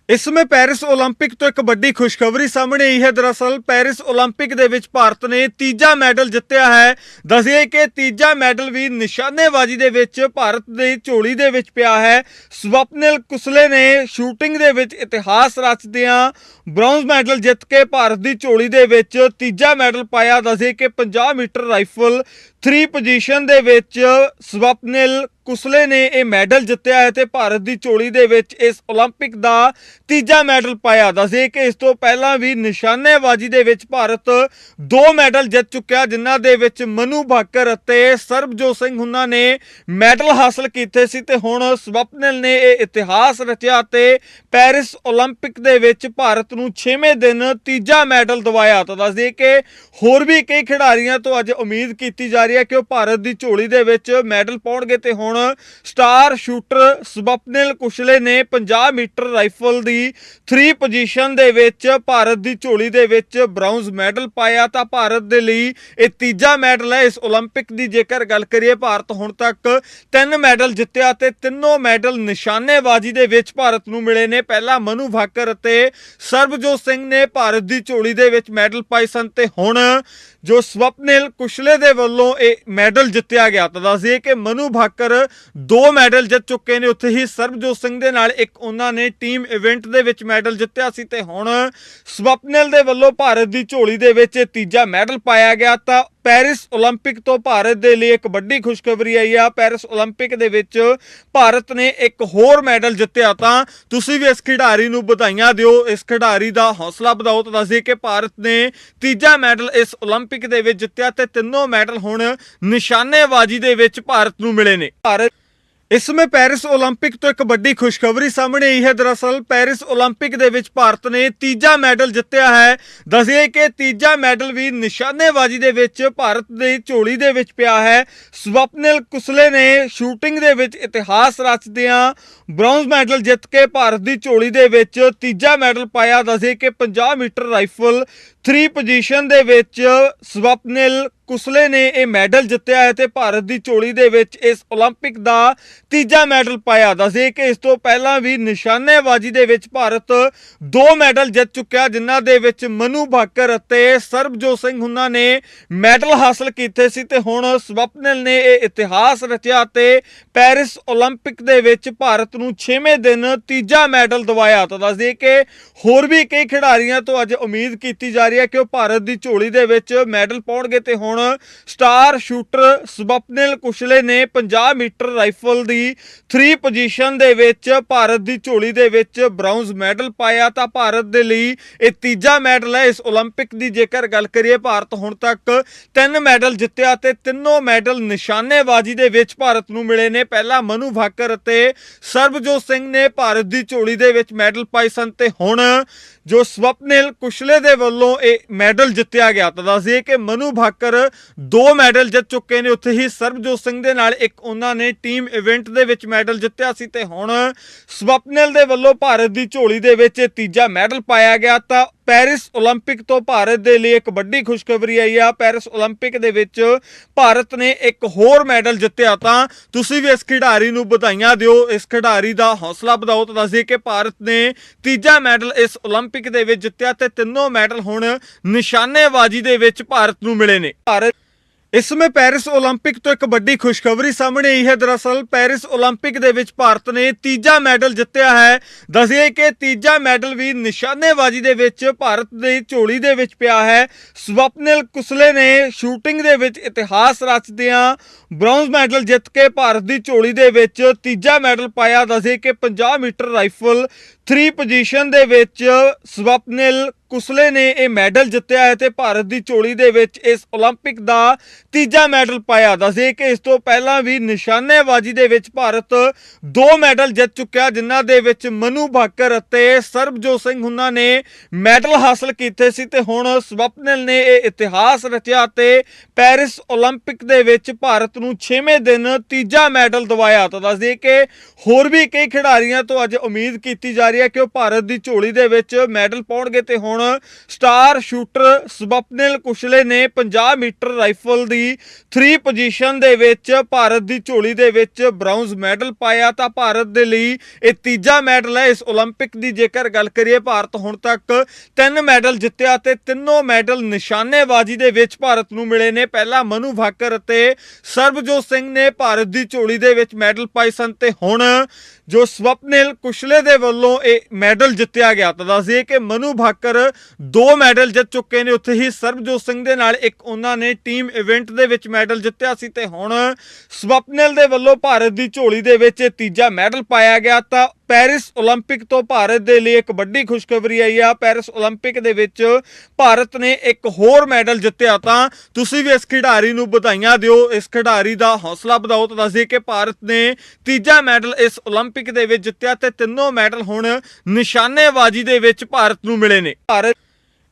ਇਸ ਸਮੇਂ ਪੈਰਿਸ 올림픽 ਤੋਂ ਇੱਕ ਵੱਡੀ ਖੁਸ਼ਖਬਰੀ ਸਾਹਮਣੇ ਆਈ ਹੈ ਦਰਅਸਲ ਪੈਰਿਸ 올림픽 ਦੇ ਵਿੱਚ ਭਾਰਤ ਨੇ ਤੀਜਾ ਮੈਡਲ ਜਿੱਤਿਆ ਹੈ ਦੱਸਿਏ ਕਿ ਤੀਜਾ ਮੈਡਲ ਵੀ ਨਿਸ਼ਾਨੇਬਾਜ਼ੀ ਦੇ ਵਿੱਚ ਭਾਰਤ ਦੀ ਝੋਲੀ ਦੇ ਵਿੱਚ ਪਿਆ ਹੈ ਸਵਪਨਿਲ ਕੁਸਲੇ ਨੇ ਸ਼ੂਟਿੰਗ ਦੇ ਵਿੱਚ ਇਤਿਹਾਸ ਰਚਦਿਆਂ ਬ੍ਰੌਂਜ਼ ਮੈਡਲ ਜਿੱਤ ਕੇ ਭਾਰਤ ਦੀ ਝੋਲੀ ਦੇ ਵਿੱਚ ਤੀਜਾ ਮੈਡਲ ਪਾਇਆ ਦੱਸਿਏ ਕਿ 50 ਮੀਟਰ ਰਾਈਫਲ 3 ਪੋਜੀਸ਼ਨ ਦੇ ਵਿੱਚ ਸਵਪਨਿਲ ਕੁਸਲੇ ਨੇ ਇਹ ਮੈਡਲ ਜਿੱਤਿਆ ਹੈ ਤੇ ਭਾਰਤ ਦੀ ਝੋਲੀ ਦੇ ਵਿੱਚ ਇਸ 올림픽 ਦਾ ਤੀਜਾ ਮੈਡਲ ਪਾਇਆ ਦੱਸੇ ਕਿ ਇਸ ਤੋਂ ਪਹਿਲਾਂ ਵੀ ਨਿਸ਼ਾਨੇਬਾਜ਼ੀ ਦੇ ਵਿੱਚ ਭਾਰਤ ਦੋ ਮੈਡਲ ਜਿੱਤ ਚੁੱਕਿਆ ਜਿਨ੍ਹਾਂ ਦੇ ਵਿੱਚ ਮਨੂ ਭਾਕਰ ਅਤੇ ਸਰਬਜੋਤ ਸਿੰਘ ਹੁਨਾਂ ਨੇ ਮੈਡਲ ਹਾਸਲ ਕੀਤੇ ਸੀ ਤੇ ਹੁਣ ਸਵਪਨਿਲ ਨੇ ਇਹ ਇਤਿਹਾਸ ਰਚਿਆ ਤੇ ਪੈਰਿਸ 올림픽 ਦੇ ਵਿੱਚ ਭਾਰਤ ਨੂੰ 6ਵੇਂ ਦਿਨ ਤੀਜਾ ਮੈਡਲ ਦਿਵਾਇਆ ਤਾਂ ਦੱਸਦੇ ਕਿ ਹੋਰ ਵੀ ਕਈ ਖਿਡਾਰੀਆਂ ਤੋਂ ਅੱਜ ਉਮੀਦ ਕੀਤੀ ਜਾ ਰਹੀ ਹੈ ਕਿ ਉਹ ਭਾਰਤ ਦੀ ਝੋਲੀ ਦੇ ਵਿੱਚ ਮੈਡਲ ਪਾਉਣਗੇ ਤੇ ਹੁਣ ਸਟਾਰ ਸ਼ੂਟਰ ਸਵਪਨਿਲ ਕੁਸ਼ਲੇ ਨੇ 50 ਮੀਟਰ ਰਾਈਫਲ ਦੀ 3 ਪੋਜੀਸ਼ਨ ਦੇ ਵਿੱਚ ਭਾਰਤ ਦੀ ਝੋਲੀ ਦੇ ਵਿੱਚ ਬ੍ਰਾਊਨਜ਼ ਮੈਡਲ ਪਾਇਆ ਤਾਂ ਭਾਰਤ ਦੇ ਲਈ ਇਹ ਤੀਜਾ ਮੈਡਲ ਹੈ ਇਸ 올림픽 ਦੀ ਜੇਕਰ ਗੱਲ ਕਰੀਏ ਭਾਰਤ ਹੁਣ ਤੱਕ ਤਿੰਨ ਮੈਡਲ ਜਿੱਤਿਆ ਤੇ ਤਿੰਨੋਂ ਮੈਡਲ ਨਿਸ਼ਾਨੇਬਾਜ਼ੀ ਦੇ ਵਿੱਚ ਭਾਰਤ ਨੂੰ ਮਿਲੇ ਨੇ ਪਹਿਲਾ ਮਨੂ ਭਾਕਰ ਅਤੇ ਸਰਬਜੋਤ ਸਿੰਘ ਨੇ ਭਾਰਤ ਦੀ ਝੋਲੀ ਦੇ ਵਿੱਚ ਮੈਡਲ ਪਾਏ ਸਨ ਤੇ ਹੁਣ ਜੋ ਸਵਪਨਿਲ ਕੁਸ਼ਲੇ ਦੇ ਵੱਲੋਂ ਇਹ ਮੈਡਲ ਜਿੱਤਿਆ ਗਿਆ ਤਾਂ ਦੱਸਦੀਏ ਕਿ ਮਨੂ ਭਾਕਰ ਦੋ ਮੈਡਲ ਜਿੱਤ ਚੁੱਕੇ ਨੇ। ਉੱਥੇ ਹੀ ਸਰਬਜੋਤ ਸਿੰਘ ਦੇ ਨਾਲ ਇੱਕ ਉਹਨਾਂ ਨੇ ਟੀਮ ਇਵੈਂਟ ਦੇ ਵਿੱਚ ਮੈਡਲ ਜਿੱਤਿਆ ਸੀ ਤੇ ਹੁਣ ਸਵਪਨਿਲ ਦੇ ਵੱਲੋਂ ਭਾਰਤ ਦੀ ਝੋਲੀ ਦੇ ਵਿੱਚ ਤੀਜਾ ਮੈਡਲ ਪਾਇਆ ਗਿਆ ਤਾਂ ਪੈਰਿਸ 올림픽 ਤੋਂ ਭਾਰਤ ਦੇ ਲਈ ਇੱਕ ਵੱਡੀ ਖੁਸ਼ਖਬਰੀ ਆਈ ਆ ਪੈਰਿਸ 올림픽 ਦੇ ਵਿੱਚ ਭਾਰਤ ਨੇ ਇੱਕ ਹੋਰ ਮੈਡਲ ਜਿੱਤਿਆ ਤਾਂ ਤੁਸੀਂ ਵੀ ਇਸ ਖਿਡਾਰੀ ਨੂੰ ਵਧਾਈਆਂ ਦਿਓ ਇਸ ਖਿਡਾਰੀ ਦਾ ਹੌਸਲਾ ਵਧਾਓ ਤਾਂ ਦੱਸਦੇ ਕਿ ਭਾਰਤ ਨੇ ਤੀਜਾ ਮੈਡਲ ਇਸ 올림픽 ਦੇ ਵਿੱਚ ਜਿੱਤਿਆ ਤੇ ਤਿੰਨੋਂ ਮੈਡਲ ਹੁਣ ਨਿਸ਼ਾਨੇਬਾਜ਼ੀ ਦੇ ਵਿੱਚ ਭਾਰਤ ਨੂੰ ਮਿਲੇ ਨੇ ਭਾਰਤ ਇਸ ਸਮੇਂ ਪੈਰਿਸ 올림픽 ਤੋਂ ਇੱਕ ਵੱਡੀ ਖੁਸ਼ਖਬਰੀ ਸਾਹਮਣੇ ਆਈ ਹੈ ਦਰਅਸਲ ਪੈਰਿਸ 올림픽 ਦੇ ਵਿੱਚ ਭਾਰਤ ਨੇ ਤੀਜਾ ਮੈਡਲ ਜਿੱਤਿਆ ਹੈ ਦੱਸਿਏ ਕਿ ਤੀਜਾ ਮੈਡਲ ਵੀ ਨਿਸ਼ਾਨੇਬਾਜ਼ੀ ਦੇ ਵਿੱਚ ਭਾਰਤ ਦੀ ਝੋਲੀ ਦੇ ਵਿੱਚ ਪਿਆ ਹੈ ਸਵਪਨਿਲ ਕੁਸਲੇ ਨੇ ਸ਼ੂਟਿੰਗ ਦੇ ਵਿੱਚ ਇਤਿਹਾਸ ਰਚਦਿਆਂ ਬ੍ਰੌਂਜ਼ ਮੈਡਲ ਜਿੱਤ ਕੇ ਭਾਰਤ ਦੀ ਝੋਲੀ ਦੇ ਵਿੱਚ ਤੀਜਾ ਮੈਡਲ ਪਾਇਆ ਦੱਸੇ ਕਿ 50 ਮੀਟਰ ਰਾਈਫਲ 3 ਪੋਜੀਸ਼ਨ ਦੇ ਵਿੱਚ ਸਵਪਨਿਲ ਕੁਸਲੇ ਨੇ ਇਹ ਮੈਡਲ ਜਿੱਤਿਆ ਹੈ ਤੇ ਭਾਰਤ ਦੀ ਝੋਲੀ ਦੇ ਵਿੱਚ ਇਸ 올림픽 ਦਾ ਤੀਜਾ ਮੈਡਲ ਪਾਇਆ ਦੱਸੇ ਕਿ ਇਸ ਤੋਂ ਪਹਿਲਾਂ ਵੀ ਨਿਸ਼ਾਨੇਬਾਜ਼ੀ ਦੇ ਵਿੱਚ ਭਾਰਤ ਦੋ ਮੈਡਲ ਜਿੱਤ ਚੁੱਕਿਆ ਜਿਨ੍ਹਾਂ ਦੇ ਵਿੱਚ ਮਨੂ ਭਾਕਰ ਅਤੇ ਸਰਬਜੋਤ ਸਿੰਘ ਹੁਨਾਂ ਨੇ ਮੈਡਲ ਹਾਸਲ ਕੀਤੇ ਸੀ ਤੇ ਹੁਣ ਸਵਪਨਿਲ ਨੇ ਇਹ ਇਤਿਹਾਸ ਰਚਿਆ ਤੇ ਪੈਰਿਸ 올림픽 ਦੇ ਵਿੱਚ ਭਾਰਤ ਨੂੰ 6ਵੇਂ ਦਿਨ ਤੀਜਾ ਮੈਡਲ ਦਿਵਾਇਆ ਤਾਂ ਦੱਸਦੇ ਕਿ ਹੋਰ ਵੀ ਕਈ ਖਿਡਾਰੀਆਂ ਤੋਂ ਅੱਜ ਉਮੀਦ ਕੀਤੀ ਜਾ ਰਹੀ ਹੈ ਕਿ ਉਹ ਭਾਰਤ ਦੀ ਝੋਲੀ ਦੇ ਵਿੱਚ ਮੈਡਲ ਪਾਉਣਗੇ ਤੇ ਹੁਣ ਸਟਾਰ ਸ਼ੂਟਰ ਸਵਪਨਿਲ ਕੁਸ਼ਲੇ ਨੇ 50 ਮੀਟਰ ਰਾਈਫਲ ਦੀ 3 ਪੋਜੀਸ਼ਨ ਦੇ ਵਿੱਚ ਭਾਰਤ ਦੀ ਝੋਲੀ ਦੇ ਵਿੱਚ ਬ੍ਰਾਊਨਜ਼ ਮੈਡਲ ਪਾਇਆ ਤਾਂ ਭਾਰਤ ਦੇ ਲਈ ਇਹ ਤੀਜਾ ਮੈਡਲ ਹੈ ਇਸ 올림픽 ਦੀ ਜੇਕਰ ਗੱਲ ਕਰੀਏ ਭਾਰਤ ਹੁਣ ਤੱਕ ਤਿੰਨ ਮੈਡਲ ਜਿੱਤਿਆ ਤੇ ਤਿੰਨੋਂ ਮੈਡਲ ਨਿਸ਼ਾਨੇਬਾਜ਼ੀ ਦੇ ਵਿੱਚ ਭਾਰਤ ਨੂੰ ਮਿਲੇ ਨੇ ਪਹਿਲਾ ਮਨੂ ਭਾਕਰ ਅਤੇ ਸਰਬਜੋਤ ਸਿੰਘ ਨੇ ਭਾਰਤ ਦੀ ਝੋਲੀ ਦੇ ਵਿੱਚ ਮੈਡਲ ਪਾਏ ਸਨ ਤੇ ਹੁਣ ਜੋ ਸਵਪਨਿਲ ਕੁਸ਼ਲੇ ਦੇ ਵੱਲੋਂ ਇਹ ਮੈਡਲ ਜਿੱਤਿਆ ਗਿਆ ਤਾਂ ਦੱਸਦੇ ਕਿ ਮਨੂ ਭਾਕਰ ਦੋ ਮੈਡਲ ਜਿੱਤ ਚੁੱਕੇ ਨੇ। ਉੱਥੇ ਹੀ ਸਰਬਜੋਤ ਸਿੰਘ ਦੇ ਨਾਲ ਇੱਕ ਉਹਨਾਂ ਨੇ ਟੀਮ ਇਵੈਂਟ ਦੇ ਵਿੱਚ ਮੈਡਲ ਜਿੱਤਿਆ ਸੀ ਤੇ ਹੁਣ ਸਵਪਨਿਲ ਦੇ ਵੱਲੋਂ ਭਾਰਤ ਦੀ ਝੋਲੀ ਦੇ ਵਿੱਚ ਤੀਜਾ ਮੈਡਲ ਪਾਇਆ ਗਿਆ ਤਾਂ ਪੈਰਿਸ 올림픽 ਤੋਂ ਭਾਰਤ ਦੇ ਲਈ ਇੱਕ ਵੱਡੀ ਖੁਸ਼ਖਬਰੀ ਆਈ ਆ ਪੈਰਿਸ 올림픽 ਦੇ ਵਿੱਚ ਭਾਰਤ ਨੇ ਇੱਕ ਹੋਰ ਮੈਡਲ ਜਿੱਤਿਆ ਤਾਂ ਤੁਸੀਂ ਵੀ ਇਸ ਖਿਡਾਰੀ ਨੂੰ ਵਧਾਈਆਂ ਦਿਓ ਇਸ ਖਿਡਾਰੀ ਦਾ ਹੌਸਲਾ ਵਧਾਓ ਤਾਂ ਦੱਸਦੇ ਕਿ ਭਾਰਤ ਨੇ ਤੀਜਾ ਮੈਡਲ ਇਸ 올림픽 ਦੇ ਵਿੱਚ ਜਿੱਤਿਆ ਤੇ ਤਿੰਨੋਂ ਮੈਡਲ ਹੁਣ ਨਿਸ਼ਾਨੇਬਾਜ਼ੀ ਦੇ ਵਿੱਚ ਭਾਰਤ ਨੂੰ ਮਿਲੇ ਨੇ ਭਾਰਤ ਇਸ ਸਮੇਂ ਪੈਰਿਸ 올림픽 ਤੋਂ ਇੱਕ ਵੱਡੀ ਖੁਸ਼ਖਬਰੀ ਸਾਹਮਣੇ ਆਈ ਹੈ ਦਰਅਸਲ ਪੈਰਿਸ 올림픽 ਦੇ ਵਿੱਚ ਭਾਰਤ ਨੇ ਤੀਜਾ ਮੈਡਲ ਜਿੱਤਿਆ ਹੈ ਦੱਸਿਏ ਕਿ ਤੀਜਾ ਮੈਡਲ ਵੀ ਨਿਸ਼ਾਨੇਬਾਜ਼ੀ ਦੇ ਵਿੱਚ ਭਾਰਤ ਦੀ ਝੋਲੀ ਦੇ ਵਿੱਚ ਪਿਆ ਹੈ ਸਵਪਨਿਲ ਕੁਸਲੇ ਨੇ ਸ਼ੂਟਿੰਗ ਦੇ ਵਿੱਚ ਇਤਿਹਾਸ ਰਚਦਿਆਂ ਬ੍ਰੌਂਜ਼ ਮੈਡਲ ਜਿੱਤ ਕੇ ਭਾਰਤ ਦੀ ਝੋਲੀ ਦੇ ਵਿੱਚ ਤੀਜਾ ਮੈਡਲ ਪਾਇਆ ਦੱਸਿਏ ਕਿ 50 ਮੀਟਰ ਰਾਈਫਲ 3 ਪੋਜੀਸ਼ਨ ਦੇ ਵਿੱਚ ਸਵਪਨਿਲ ਕੁਸਲੇ ਨੇ ਇਹ ਮੈਡਲ ਜਿੱਤਿਆ ਹੈ ਤੇ ਭਾਰਤ ਦੀ ਝੋਲੀ ਦੇ ਵਿੱਚ ਇਸ 올림픽 ਦਾ ਤੀਜਾ ਮੈਡਲ ਪਾਇਆ ਦੱਸੇ ਕਿ ਇਸ ਤੋਂ ਪਹਿਲਾਂ ਵੀ ਨਿਸ਼ਾਨੇਬਾਜ਼ੀ ਦੇ ਵਿੱਚ ਭਾਰਤ ਦੋ ਮੈਡਲ ਜਿੱਤ ਚੁੱਕਿਆ ਜਿਨ੍ਹਾਂ ਦੇ ਵਿੱਚ ਮਨੂ ਭਾਕਰ ਅਤੇ ਸਰਬਜੋਤ ਸਿੰਘ ਹੁਨਾਂ ਨੇ ਮੈਡਲ ਹਾਸਲ ਕੀਤੇ ਸੀ ਤੇ ਹੁਣ ਸਵਪਨਿਲ ਨੇ ਇਹ ਇਤਿਹਾਸ ਰਚਿਆ ਤੇ ਪੈਰਿਸ 올림픽 ਦੇ ਵਿੱਚ ਭਾਰਤ ਨੂੰ 6ਵੇਂ ਦਿਨ ਤੀਜਾ ਮੈਡਲ ਦਿਵਾਇਆ ਤਾਂ ਦੱਸ ਦਈਏ ਕਿ ਹੋਰ ਵੀ ਕਈ ਖਿਡਾਰੀਆਂ ਤੋਂ ਅੱਜ ਉਮੀਦ ਕੀਤੀ ਜਾ ਰਹੀ ਹੈ ਕਿ ਉਹ ਭਾਰਤ ਦੀ ਝੋਲੀ ਦੇ ਵਿੱਚ ਮੈਡਲ ਪਾਉਣਗੇ ਤੇ ਹੁਣ ਸਟਾਰ ਸ਼ੂਟਰ ਸਵਪਨਿਲ ਕੁਸ਼ਲੇ ਨੇ 50 ਮੀਟਰ ਰਾਈਫਲ ਦੀ 3 ਪੋਜੀਸ਼ਨ ਦੇ ਵਿੱਚ ਭਾਰਤ ਦੀ ਝੋਲੀ ਦੇ ਵਿੱਚ ਬ੍ਰਾਊਨਜ਼ ਮੈਡਲ ਪਾਇਆ ਤਾਂ ਭਾਰਤ ਦੇ ਲਈ ਇਹ ਤੀਜਾ ਮੈਡਲ ਹੈ ਇਸ 올림픽 ਦੀ ਜੇਕਰ ਗੱਲ ਕਰੀਏ ਭਾਰਤ ਹੁਣ ਤੱਕ ਤਿੰਨ ਮੈਡਲ ਜਿੱਤਿਆ ਤੇ ਤਿੰਨੋਂ ਮੈਡਲ ਨਿਸ਼ਾਨੇਬਾਜ਼ੀ ਦੇ ਵਿੱਚ ਭਾਰਤ ਨੂੰ ਮਿਲੇ ਨੇ ਪਹਿਲਾ ਮਨੂ ਭਾਕਰ ਅਤੇ ਸਰਬਜੋਤ ਸਿੰਘ ਨੇ ਭਾਰਤ ਦੀ ਝੋਲੀ ਦੇ ਵਿੱਚ ਮੈਡਲ ਪਾਏ ਸਨ ਤੇ ਹੁਣ ਜੋ ਸਵਪਨਿਲ ਕੁਸ਼ਲੇ ਦੇ ਵੱਲੋਂ ਇਹ ਮੈਡਲ ਜਿੱਤਿਆ ਗਿਆ। ਤਾਂ ਦੱਸਦੇ ਕਿ ਮਨੂ ਭਾਕਰ ਦੋ ਮੈਡਲ ਜਿੱਤ ਚੁੱਕੇ ਨੇ। ਉੱਥੇ ਹੀ ਸਰਬਜੋਤ ਸਿੰਘ ਦੇ ਨਾਲ ਇੱਕ ਉਹਨਾਂ ਨੇ ਟੀਮ ਇਵੈਂਟ ਦੇ ਵਿੱਚ ਮੈਡਲ ਜਿੱਤਿਆ ਸੀ ਤੇ ਹੁਣ ਸਵਪਨਿਲ ਦੇ ਵੱਲੋਂ ਭਾਰਤ ਦੀ ਝੋਲੀ ਦੇ ਵਿੱਚ ਤੀਜਾ ਮੈਡਲ ਪਾਇਆ ਗਿਆ। ਤਾਂ ਪੈਰਿਸ 올림픽 ਤੋਂ ਭਾਰਤ ਦੇ ਲਈ ਇੱਕ ਵੱਡੀ ਖੁਸ਼ਖਬਰੀ ਆਈ ਆ ਪੈਰਿਸ 올림픽 ਦੇ ਵਿੱਚ ਭਾਰਤ ਨੇ ਇੱਕ ਹੋਰ ਮੈਡਲ ਜਿੱਤਿਆ ਤਾਂ ਤੁਸੀਂ ਵੀ ਇਸ ਖਿਡਾਰੀ ਨੂੰ ਵਧਾਈਆਂ ਦਿਓ ਇਸ ਖਿਡਾਰੀ ਦਾ ਹੌਸਲਾ ਵਧਾਓ ਤਾਂ ਦੱਸਦੇ ਕਿ ਭਾਰਤ ਨੇ ਤੀਜਾ ਮੈਡਲ ਇਸ 올림픽 ਦੇ ਵਿੱਚ ਜਿੱਤਿਆ ਤੇ ਤਿੰਨੋਂ ਮੈਡਲ ਹੁਣ ਨਿਸ਼ਾਨੇਬਾਜ਼ੀ ਦੇ ਵਿੱਚ ਭਾਰਤ ਨੂੰ ਮਿਲੇ ਨੇ ਭਾਰਤ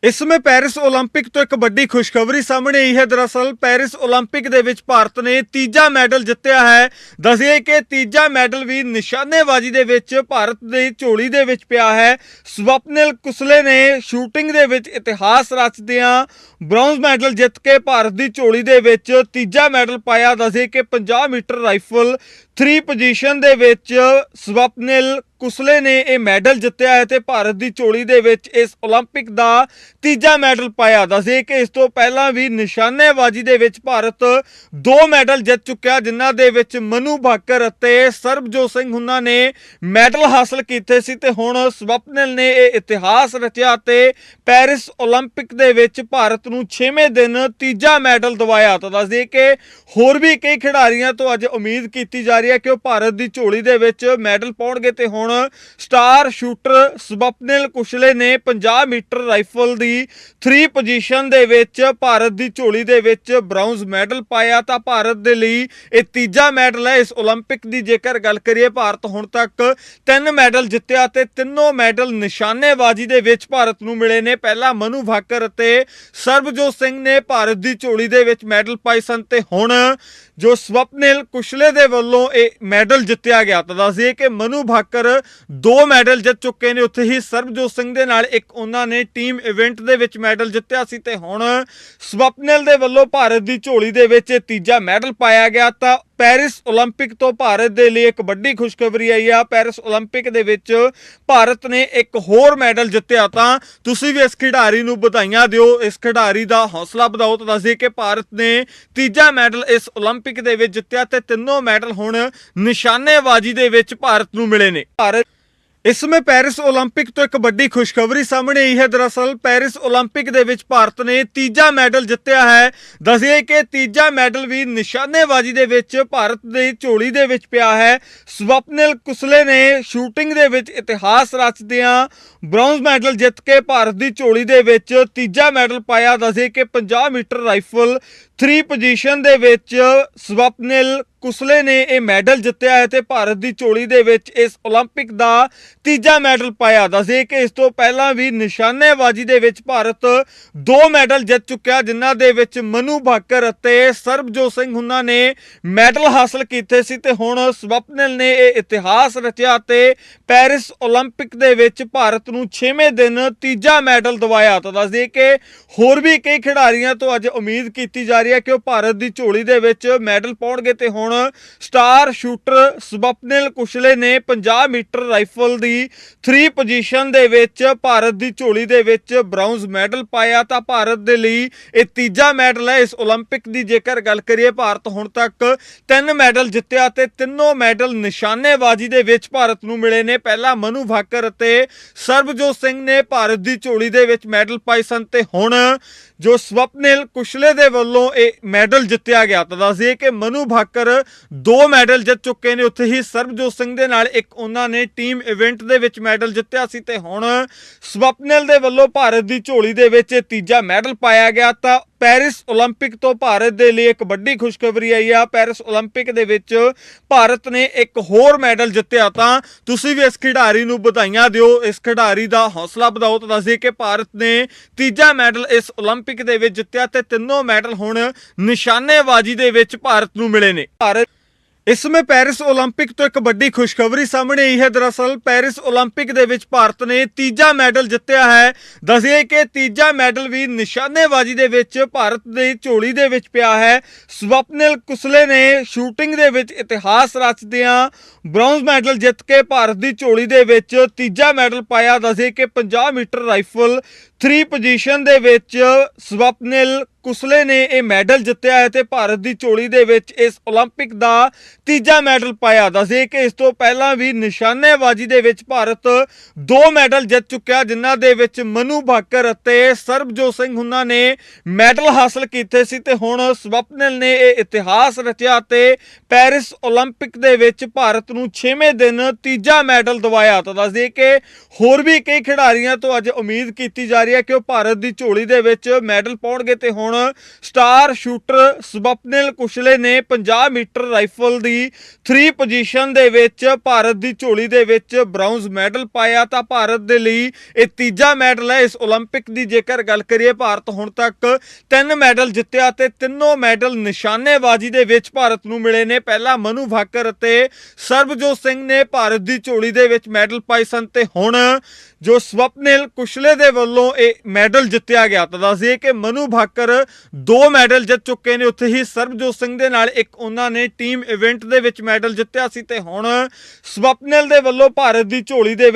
ਇਸ ਸਮੇਂ ਪੈਰਿਸ 올림픽 ਤੋਂ ਇੱਕ ਵੱਡੀ ਖੁਸ਼ਖਬਰੀ ਸਾਹਮਣੇ ਆਈ ਹੈ ਦਰਅਸਲ ਪੈਰਿਸ 올림픽 ਦੇ ਵਿੱਚ ਭਾਰਤ ਨੇ ਤੀਜਾ ਮੈਡਲ ਜਿੱਤਿਆ ਹੈ ਦੱਸਿਏ ਕਿ ਤੀਜਾ ਮੈਡਲ ਵੀ ਨਿਸ਼ਾਨੇਬਾਜ਼ੀ ਦੇ ਵਿੱਚ ਭਾਰਤ ਦੀ ਝੋਲੀ ਦੇ ਵਿੱਚ ਪਿਆ ਹੈ ਸਵਪਨਿਲ ਕੁਸਲੇ ਨੇ ਸ਼ੂਟਿੰਗ ਦੇ ਵਿੱਚ ਇਤਿਹਾਸ ਰਚਦਿਆਂ ਬ੍ਰੌਂਜ਼ ਮੈਡਲ ਜਿੱਤ ਕੇ ਭਾਰਤ ਦੀ ਝੋਲੀ ਦੇ ਵਿੱਚ ਤੀਜਾ ਮੈਡਲ ਪਾਇਆ ਦੱਸੇ ਕਿ 50 ਮੀਟਰ ਰਾਈਫਲ 3 ਪੋਜੀਸ਼ਨ ਦੇ ਵਿੱਚ ਸਵਪਨਿਲ ਕੁਸਲੇ ਨੇ ਇਹ ਮੈਡਲ ਜਿੱਤਿਆ ਹੈ ਤੇ ਭਾਰਤ ਦੀ ਝੋਲੀ ਦੇ ਵਿੱਚ ਇਸ 올림픽 ਦਾ ਤੀਜਾ ਮੈਡਲ ਪਾਇਆ ਦੱਸੇ ਕਿ ਇਸ ਤੋਂ ਪਹਿਲਾਂ ਵੀ ਨਿਸ਼ਾਨੇਬਾਜ਼ੀ ਦੇ ਵਿੱਚ ਭਾਰਤ ਦੋ ਮੈਡਲ ਜਿੱਤ ਚੁੱਕਿਆ ਜਿਨ੍ਹਾਂ ਦੇ ਵਿੱਚ ਮਨੂ ਭਾਕਰ ਅਤੇ ਸਰਬਜੋਤ ਸਿੰਘ ਹੁਨਾਂ ਨੇ ਮੈਡਲ ਹਾਸਲ ਕੀਤੇ ਸੀ ਤੇ ਹੁਣ ਸਵਪਨਿਲ ਨੇ ਇਹ ਇਤਿਹਾਸ ਰਚਿਆ ਤੇ ਪੈਰਿਸ 올림픽 ਦੇ ਵਿੱਚ ਭਾਰਤ ਨੂੰ 6ਵੇਂ ਦਿਨ ਤੀਜਾ ਮੈਡਲ ਦਿਵਾਇਆ ਤਾਂ ਦੱਸਦੇ ਕਿ ਹੋਰ ਵੀ ਕਈ ਖਿਡਾਰੀਆਂ ਤੋਂ ਅੱਜ ਉਮੀਦ ਕੀਤੀ ਜਾ ਰਹੀ ਹੈ ਕਿ ਉਹ ਭਾਰਤ ਦੀ ਝੋਲੀ ਦੇ ਵਿੱਚ ਮੈਡਲ ਪਾਉਣਗੇ ਤੇ ਹੁਣ ਸਟਾਰ ਸ਼ੂਟਰ ਸਵਪਨਿਲ ਕੁਸ਼ਲੇ ਨੇ 50 ਮੀਟਰ ਰਾਈਫਲ ਦੀ 3 ਪੋਜੀਸ਼ਨ ਦੇ ਵਿੱਚ ਭਾਰਤ ਦੀ ਝੋਲੀ ਦੇ ਵਿੱਚ ਬ੍ਰਾਊਨਜ਼ ਮੈਡਲ ਪਾਇਆ ਤਾਂ ਭਾਰਤ ਦੇ ਲਈ ਇਹ ਤੀਜਾ ਮੈਡਲ ਹੈ ਇਸ 올림픽 ਦੀ ਜੇਕਰ ਗੱਲ ਕਰੀਏ ਭਾਰਤ ਹੁਣ ਤੱਕ ਤਿੰਨ ਮੈਡਲ ਜਿੱਤਿਆ ਤੇ ਤਿੰਨੋਂ ਮੈਡਲ ਨਿਸ਼ਾਨੇਬਾਜ਼ੀ ਦੇ ਵਿੱਚ ਭਾਰਤ ਨੂੰ ਮਿਲੇ ਨੇ ਪਹਿਲਾ ਮਨੂ ਭਾਕਰ ਅਤੇ ਸਰਬਜੋਤ ਸਿੰਘ ਨੇ ਭਾਰਤ ਦੀ ਝੋਲੀ ਦੇ ਵਿੱਚ ਮੈਡਲ ਪਾਏ ਸਨ ਤੇ ਹੁਣ ਜੋ ਸਵਪਨਿਲ ਕੁਸ਼ਲੇ ਦੇ ਵੱਲੋਂ ਇਹ ਮੈਡਲ ਜਿੱਤਿਆ ਗਿਆ ਤਾਂ ਦੱਸਦੇ ਕਿ ਮਨੂ ਭਾਕਰ ਦੋ ਮੈਡਲ ਜਿੱਤ ਚੁੱਕੇ ਨੇ ਉੱਥੇ ਹੀ ਸਰਬਜੋਤ ਸਿੰਘ ਦੇ ਨਾਲ ਇੱਕ ਉਹਨਾਂ ਨੇ ਟੀਮ ਇਵੈਂਟ ਦੇ ਵਿੱਚ ਮੈਡਲ ਜਿੱਤਿਆ ਸੀ ਤੇ ਹੁਣ ਸਵਪਨਿਲ ਦੇ ਵੱਲੋਂ ਭਾਰਤ ਦੀ ਝੋਲੀ ਦੇ ਵਿੱਚ ਤੀਜਾ ਮੈਡਲ ਪਾਇਆ ਗਿਆ ਤਾਂ ਪੈਰਿਸ 올림픽 ਤੋਂ ਭਾਰਤ ਦੇ ਲਈ ਇੱਕ ਵੱਡੀ ਖੁਸ਼ਖਬਰੀ ਆਈ ਆ ਪੈਰਿਸ 올림픽 ਦੇ ਵਿੱਚ ਭਾਰਤ ਨੇ ਇੱਕ ਹੋਰ ਮੈਡਲ ਜਿੱਤਿਆ ਤਾਂ ਤੁਸੀਂ ਵੀ ਇਸ ਖਿਡਾਰੀ ਨੂੰ ਵਧਾਈਆਂ ਦਿਓ ਇਸ ਖਿਡਾਰੀ ਦਾ ਹੌਸਲਾ ਵਧਾਓ ਤਾਂ ਦੱਸਦੇ ਕਿ ਭਾਰਤ ਨੇ ਤੀਜਾ ਮੈਡਲ ਇਸ 올림픽 ਦੇ ਵਿੱਚ ਜਿੱਤਿਆ ਤੇ ਤਿੰਨੋਂ ਮੈਡਲ ਹੁਣ ਨਿਸ਼ਾਨੇਬਾਜ਼ੀ ਦੇ ਵਿੱਚ ਭਾਰਤ ਨੂੰ ਮਿਲੇ ਨੇ ਭਾਰਤ ਇਸ ਸਮੇਂ ਪੈਰਿਸ 올림픽 ਤੋਂ ਇੱਕ ਵੱਡੀ ਖੁਸ਼ਖਬਰੀ ਸਾਹਮਣੇ ਆਈ ਹੈ ਦਰਅਸਲ ਪੈਰਿਸ 올림픽 ਦੇ ਵਿੱਚ ਭਾਰਤ ਨੇ ਤੀਜਾ ਮੈਡਲ ਜਿੱਤਿਆ ਹੈ ਦੱਸਿਏ ਕਿ ਤੀਜਾ ਮੈਡਲ ਵੀ ਨਿਸ਼ਾਨੇਬਾਜ਼ੀ ਦੇ ਵਿੱਚ ਭਾਰਤ ਦੀ ਝੋਲੀ ਦੇ ਵਿੱਚ ਪਿਆ ਹੈ ਸਵਪਨਿਲ ਕੁਸਲੇ ਨੇ ਸ਼ੂਟਿੰਗ ਦੇ ਵਿੱਚ ਇਤਿਹਾਸ ਰਚਦਿਆਂ ਬ੍ਰੌਂਜ਼ ਮੈਡਲ ਜਿੱਤ ਕੇ ਭਾਰਤ ਦੀ ਝੋਲੀ ਦੇ ਵਿੱਚ ਤੀਜਾ ਮੈਡਲ ਪਾਇਆ ਦੱਸੇ ਕਿ 50 ਮੀਟਰ ਰਾਈਫਲ 3 ਪੋਜੀਸ਼ਨ ਦੇ ਵਿੱਚ ਸਵਪਨਿਲ ਕੁਸਲੇ ਨੇ ਇਹ ਮੈਡਲ ਜਿੱਤਿਆ ਹੈ ਤੇ ਭਾਰਤ ਦੀ ਝੋਲੀ ਦੇ ਵਿੱਚ ਇਸ 올림픽 ਦਾ ਤੀਜਾ ਮੈਡਲ ਪਾਇਆ ਦੱਸੇ ਕਿ ਇਸ ਤੋਂ ਪਹਿਲਾਂ ਵੀ ਨਿਸ਼ਾਨੇਬਾਜ਼ੀ ਦੇ ਵਿੱਚ ਭਾਰਤ ਦੋ ਮੈਡਲ ਜਿੱਤ ਚੁੱਕਿਆ ਜਿਨ੍ਹਾਂ ਦੇ ਵਿੱਚ ਮਨੂ ਭਾਕਰ ਅਤੇ ਸਰਬਜੋਤ ਸਿੰਘ ਹੁਨਾਂ ਨੇ ਮੈਡਲ ਹਾਸਲ ਕੀਤੇ ਸੀ ਤੇ ਹੁਣ ਸਵਪਨਿਲ ਨੇ ਇਹ ਇਤਿਹਾਸ ਰਚਿਆ ਤੇ ਪੈਰਿਸ 올림픽 ਦੇ ਵਿੱਚ ਭਾਰਤ ਨੂੰ 6ਵੇਂ ਦਿਨ ਤੀਜਾ ਮੈਡਲ ਦਿਵਾਇਆ ਤਾਂ ਦੱਸਦੇ ਕਿ ਹੋਰ ਵੀ ਕਈ ਖਿਡਾਰੀਆਂ ਤੋਂ ਅੱਜ ਉਮੀਦ ਕੀਤੀ ਜਾ ਰਹੀ ਹੈ ਕਿ ਉਹ ਭਾਰਤ ਦੀ ਝੋਲੀ ਦੇ ਵਿੱਚ ਮੈਡਲ ਪਾਉਣਗੇ ਤੇ ਹੁਣ ਸਟਾਰ ਸ਼ੂਟਰ ਸਵਪਨਿਲ ਕੁਸ਼ਲੇ ਨੇ 50 ਮੀਟਰ ਰਾਈਫਲ ਦੀ 3 ਪੋਜੀਸ਼ਨ ਦੇ ਵਿੱਚ ਭਾਰਤ ਦੀ ਝੋਲੀ ਦੇ ਵਿੱਚ ਬ੍ਰਾਊਨਜ਼ ਮੈਡਲ ਪਾਇਆ ਤਾਂ ਭਾਰਤ ਦੇ ਲਈ ਇਹ ਤੀਜਾ ਮੈਡਲ ਹੈ ਇਸ 올림픽 ਦੀ ਜੇਕਰ ਗੱਲ ਕਰੀਏ ਭਾਰਤ ਹੁਣ ਤੱਕ ਤਿੰਨ ਮੈਡਲ ਜਿੱਤਿਆ ਤੇ ਤਿੰਨੋਂ ਮੈਡਲ ਨਿਸ਼ਾਨੇਬਾਜ਼ੀ ਦੇ ਵਿੱਚ ਭਾਰਤ ਨੂੰ ਮਿਲੇ ਨੇ ਪਹਿਲਾ ਮਨੂ ਭਾਕਰ ਅਤੇ ਸਰਬਜੋਤ ਸਿੰਘ ਨੇ ਭਾਰਤ ਦੀ ਝੋਲੀ ਦੇ ਵਿੱਚ ਮੈਡਲ ਪਾਏ ਸਨ ਤੇ ਹੁਣ ਜੋ ਸਵਪਨਿਲ ਕੁਸ਼ਲੇ ਦੇ ਵੱਲੋਂ ਇਹ ਮੈਡਲ ਜਿੱਤਿਆ ਗਿਆ। ਤਾਂ ਦੱਸਦੀਏ ਕਿ ਮਨੂ ਭਾਕਰ ਦੋ ਮੈਡਲ ਜਿੱਤ ਚੁੱਕੇ ਨੇ। ਉੱਥੇ ਹੀ ਸਰਬਜੋਤ ਸਿੰਘ ਦੇ ਨਾਲ ਇੱਕ ਉਹਨਾਂ ਨੇ ਟੀਮ ਇਵੈਂਟ ਦੇ ਵਿੱਚ ਮੈਡਲ ਜਿੱਤਿਆ ਸੀ ਤੇ ਹੁਣ ਸਵਪਨਿਲ ਦੇ ਵੱਲੋਂ ਭਾਰਤ ਦੀ ਝੋਲੀ ਦੇ ਵਿੱਚ ਤੀਜਾ ਮੈਡਲ ਪਾਇਆ ਗਿਆ। ਤਾਂ ਪੈਰਿਸ 올림픽 ਤੋਂ ਭਾਰਤ ਦੇ ਲਈ ਇੱਕ ਵੱਡੀ ਖੁਸ਼ਖਬਰੀ ਆਈ ਆ ਪੈਰਿਸ 올림픽 ਦੇ ਵਿੱਚ ਭਾਰਤ ਨੇ ਇੱਕ ਹੋਰ ਮੈਡਲ ਜਿੱਤਿਆ ਤਾਂ ਤੁਸੀਂ ਵੀ ਇਸ ਖਿਡਾਰੀ ਨੂੰ ਵਧਾਈਆਂ ਦਿਓ ਇਸ ਖਿਡਾਰੀ ਦਾ ਹੌਸਲਾ ਵਧਾਓ ਤਾਂ ਦੱਸਦੇ ਕਿ ਭਾਰਤ ਨੇ ਤੀਜਾ ਮੈਡਲ ਇਸ 올림픽 ਦੇ ਵਿੱਚ ਜਿੱਤਿਆ ਤੇ ਤਿੰਨੋਂ ਮੈਡਲ ਹੁਣ ਨਿਸ਼ਾਨੇਬਾਜ਼ੀ ਦੇ ਵਿੱਚ ਭਾਰਤ ਨੂੰ ਮਿਲੇ ਨੇ ਭਾਰਤ ਇਸ ਸਮੇਂ ਪੈਰਿਸ 올림픽 ਤੋਂ ਇੱਕ ਵੱਡੀ ਖੁਸ਼ਖਬਰੀ ਸਾਹਮਣੇ ਆਈ ਹੈ ਦਰਅਸਲ ਪੈਰਿਸ 올림픽 ਦੇ ਵਿੱਚ ਭਾਰਤ ਨੇ ਤੀਜਾ ਮੈਡਲ ਜਿੱਤਿਆ ਹੈ ਦੱਸਿਏ ਕਿ ਤੀਜਾ ਮੈਡਲ ਵੀ ਨਿਸ਼ਾਨੇਬਾਜ਼ੀ ਦੇ ਵਿੱਚ ਭਾਰਤ ਦੀ ਝੋਲੀ ਦੇ ਵਿੱਚ ਪਿਆ ਹੈ ਸਵਪਨਿਲ ਕੁਸਲੇ ਨੇ ਸ਼ੂਟਿੰਗ ਦੇ ਵਿੱਚ ਇਤਿਹਾਸ ਰਚਦਿਆਂ ਬ੍ਰੌਂਜ਼ ਮੈਡਲ ਜਿੱਤ ਕੇ ਭਾਰਤ ਦੀ ਝੋਲੀ ਦੇ ਵਿੱਚ ਤੀਜਾ ਮੈਡਲ ਪਾਇਆ ਦੱਸੇ ਕਿ 50 ਮੀਟਰ ਰਾਈਫਲ 3 ਪੋਜੀਸ਼ਨ ਦੇ ਵਿੱਚ ਸਵਪਨਿਲ ਕੁਸਲੇ ਨੇ ਇਹ ਮੈਡਲ ਜਿੱਤਿਆ ਹੈ ਤੇ ਭਾਰਤ ਦੀ ਝੋਲੀ ਦੇ ਵਿੱਚ ਇਸ 올림픽 ਦਾ ਤੀਜਾ ਮੈਡਲ ਪਾਇਆ ਦੱਸੇ ਕਿ ਇਸ ਤੋਂ ਪਹਿਲਾਂ ਵੀ ਨਿਸ਼ਾਨੇਬਾਜ਼ੀ ਦੇ ਵਿੱਚ ਭਾਰਤ ਦੋ ਮੈਡਲ ਜਿੱਤ ਚੁੱਕਿਆ ਜਿਨ੍ਹਾਂ ਦੇ ਵਿੱਚ ਮਨੂ ਭਾਕਰ ਅਤੇ ਸਰਬਜੋਤ ਸਿੰਘ ਹੁਨਾਂ ਨੇ ਮੈਡਲ ਹਾਸਲ ਕੀਤੇ ਸੀ ਤੇ ਹੁਣ ਸਵਪਨਿਲ ਨੇ ਇਹ ਇਤਿਹਾਸ ਰਚਿਆ ਤੇ ਪੈਰਿਸ 올림픽 ਦੇ ਵਿੱਚ ਭਾਰਤ ਨੂੰ 6ਵੇਂ ਦਿਨ ਤੀਜਾ ਮੈਡਲ ਦਿਵਾਇਆ ਤਾਂ ਦੱਸਦੇ ਕਿ ਹੋਰ ਵੀ ਕਈ ਖਿਡਾਰੀਆਂ ਤੋਂ ਅੱਜ ਉਮੀਦ ਕੀਤੀ ਜਾ ਰਹੀ ਹੈ ਕਿ ਉਹ ਭਾਰਤ ਦੀ ਝੋਲੀ ਦੇ ਵਿੱਚ ਮੈਡਲ ਪਾਉਣਗੇ ਤੇ ਹੁਣ ਸਟਾਰ ਸ਼ੂਟਰ ਸਵਪਨਿਲ ਕੁਸ਼ਲੇ ਨੇ 50 ਮੀਟਰ ਰਾਈਫਲ ਦੀ 3 ਪੋਜੀਸ਼ਨ ਦੇ ਵਿੱਚ ਭਾਰਤ ਦੀ ਝੋਲੀ ਦੇ ਵਿੱਚ ਬ੍ਰਾਊਨਜ਼ ਮੈਡਲ ਪਾਇਆ ਤਾਂ ਭਾਰਤ ਦੇ ਲਈ ਇਹ ਤੀਜਾ ਮੈਡਲ ਹੈ ਇਸ 올림픽 ਦੀ ਜੇਕਰ ਗੱਲ ਕਰੀਏ ਭਾਰਤ ਹੁਣ ਤੱਕ ਤਿੰਨ ਮੈਡਲ ਜਿੱਤਿਆ ਤੇ ਤਿੰਨੋਂ ਮੈਡਲ ਨਿਸ਼ਾਨੇਬਾਜ਼ੀ ਦੇ ਵਿੱਚ ਭਾਰਤ ਨੂੰ ਮਿਲੇ ਨੇ ਪਹਿਲਾ ਮਨੂ ਭਾਕਰ ਅਤੇ ਸਰਬਜੋਤ ਸਿੰਘ ਨੇ ਭਾਰਤ ਦੀ ਝੋਲੀ ਦੇ ਵਿੱਚ ਮੈਡਲ ਪਾਏ ਸਨ ਤੇ ਹੁਣ ਜੋ ਸਵਪਨਿਲ ਕੁਸ਼ਲੇ ਦੇ ਵੱਲੋਂ ਇਹ ਮੈਡਲ ਜਿੱਤਿਆ ਗਿਆ ਤਾਂ ਦੱਸਦੀਏ ਕਿ ਮਨੂ ਭਾਕਰ ਦੋ ਮੈਡਲ ਜਿੱਤ ਚੁੱਕੇ ਨੇ। ਉੱਥੇ ਹੀ ਸਰਬਜੋਤ ਸਿੰਘ ਦੇ ਨਾਲ ਇੱਕ ਉਹਨਾਂ ਨੇ ਟੀਮ ਇਵੈਂਟ ਦੇ ਵਿੱਚ ਮੈਡਲ ਜਿੱਤਿਆ ਸੀ ਤੇ ਹੁਣ ਸਵਪਨਿਲ ਦੇ ਵੱਲੋਂ ਭਾਰਤ ਦੀ ਝੋਲੀ ਦੇ ਵਿੱਚ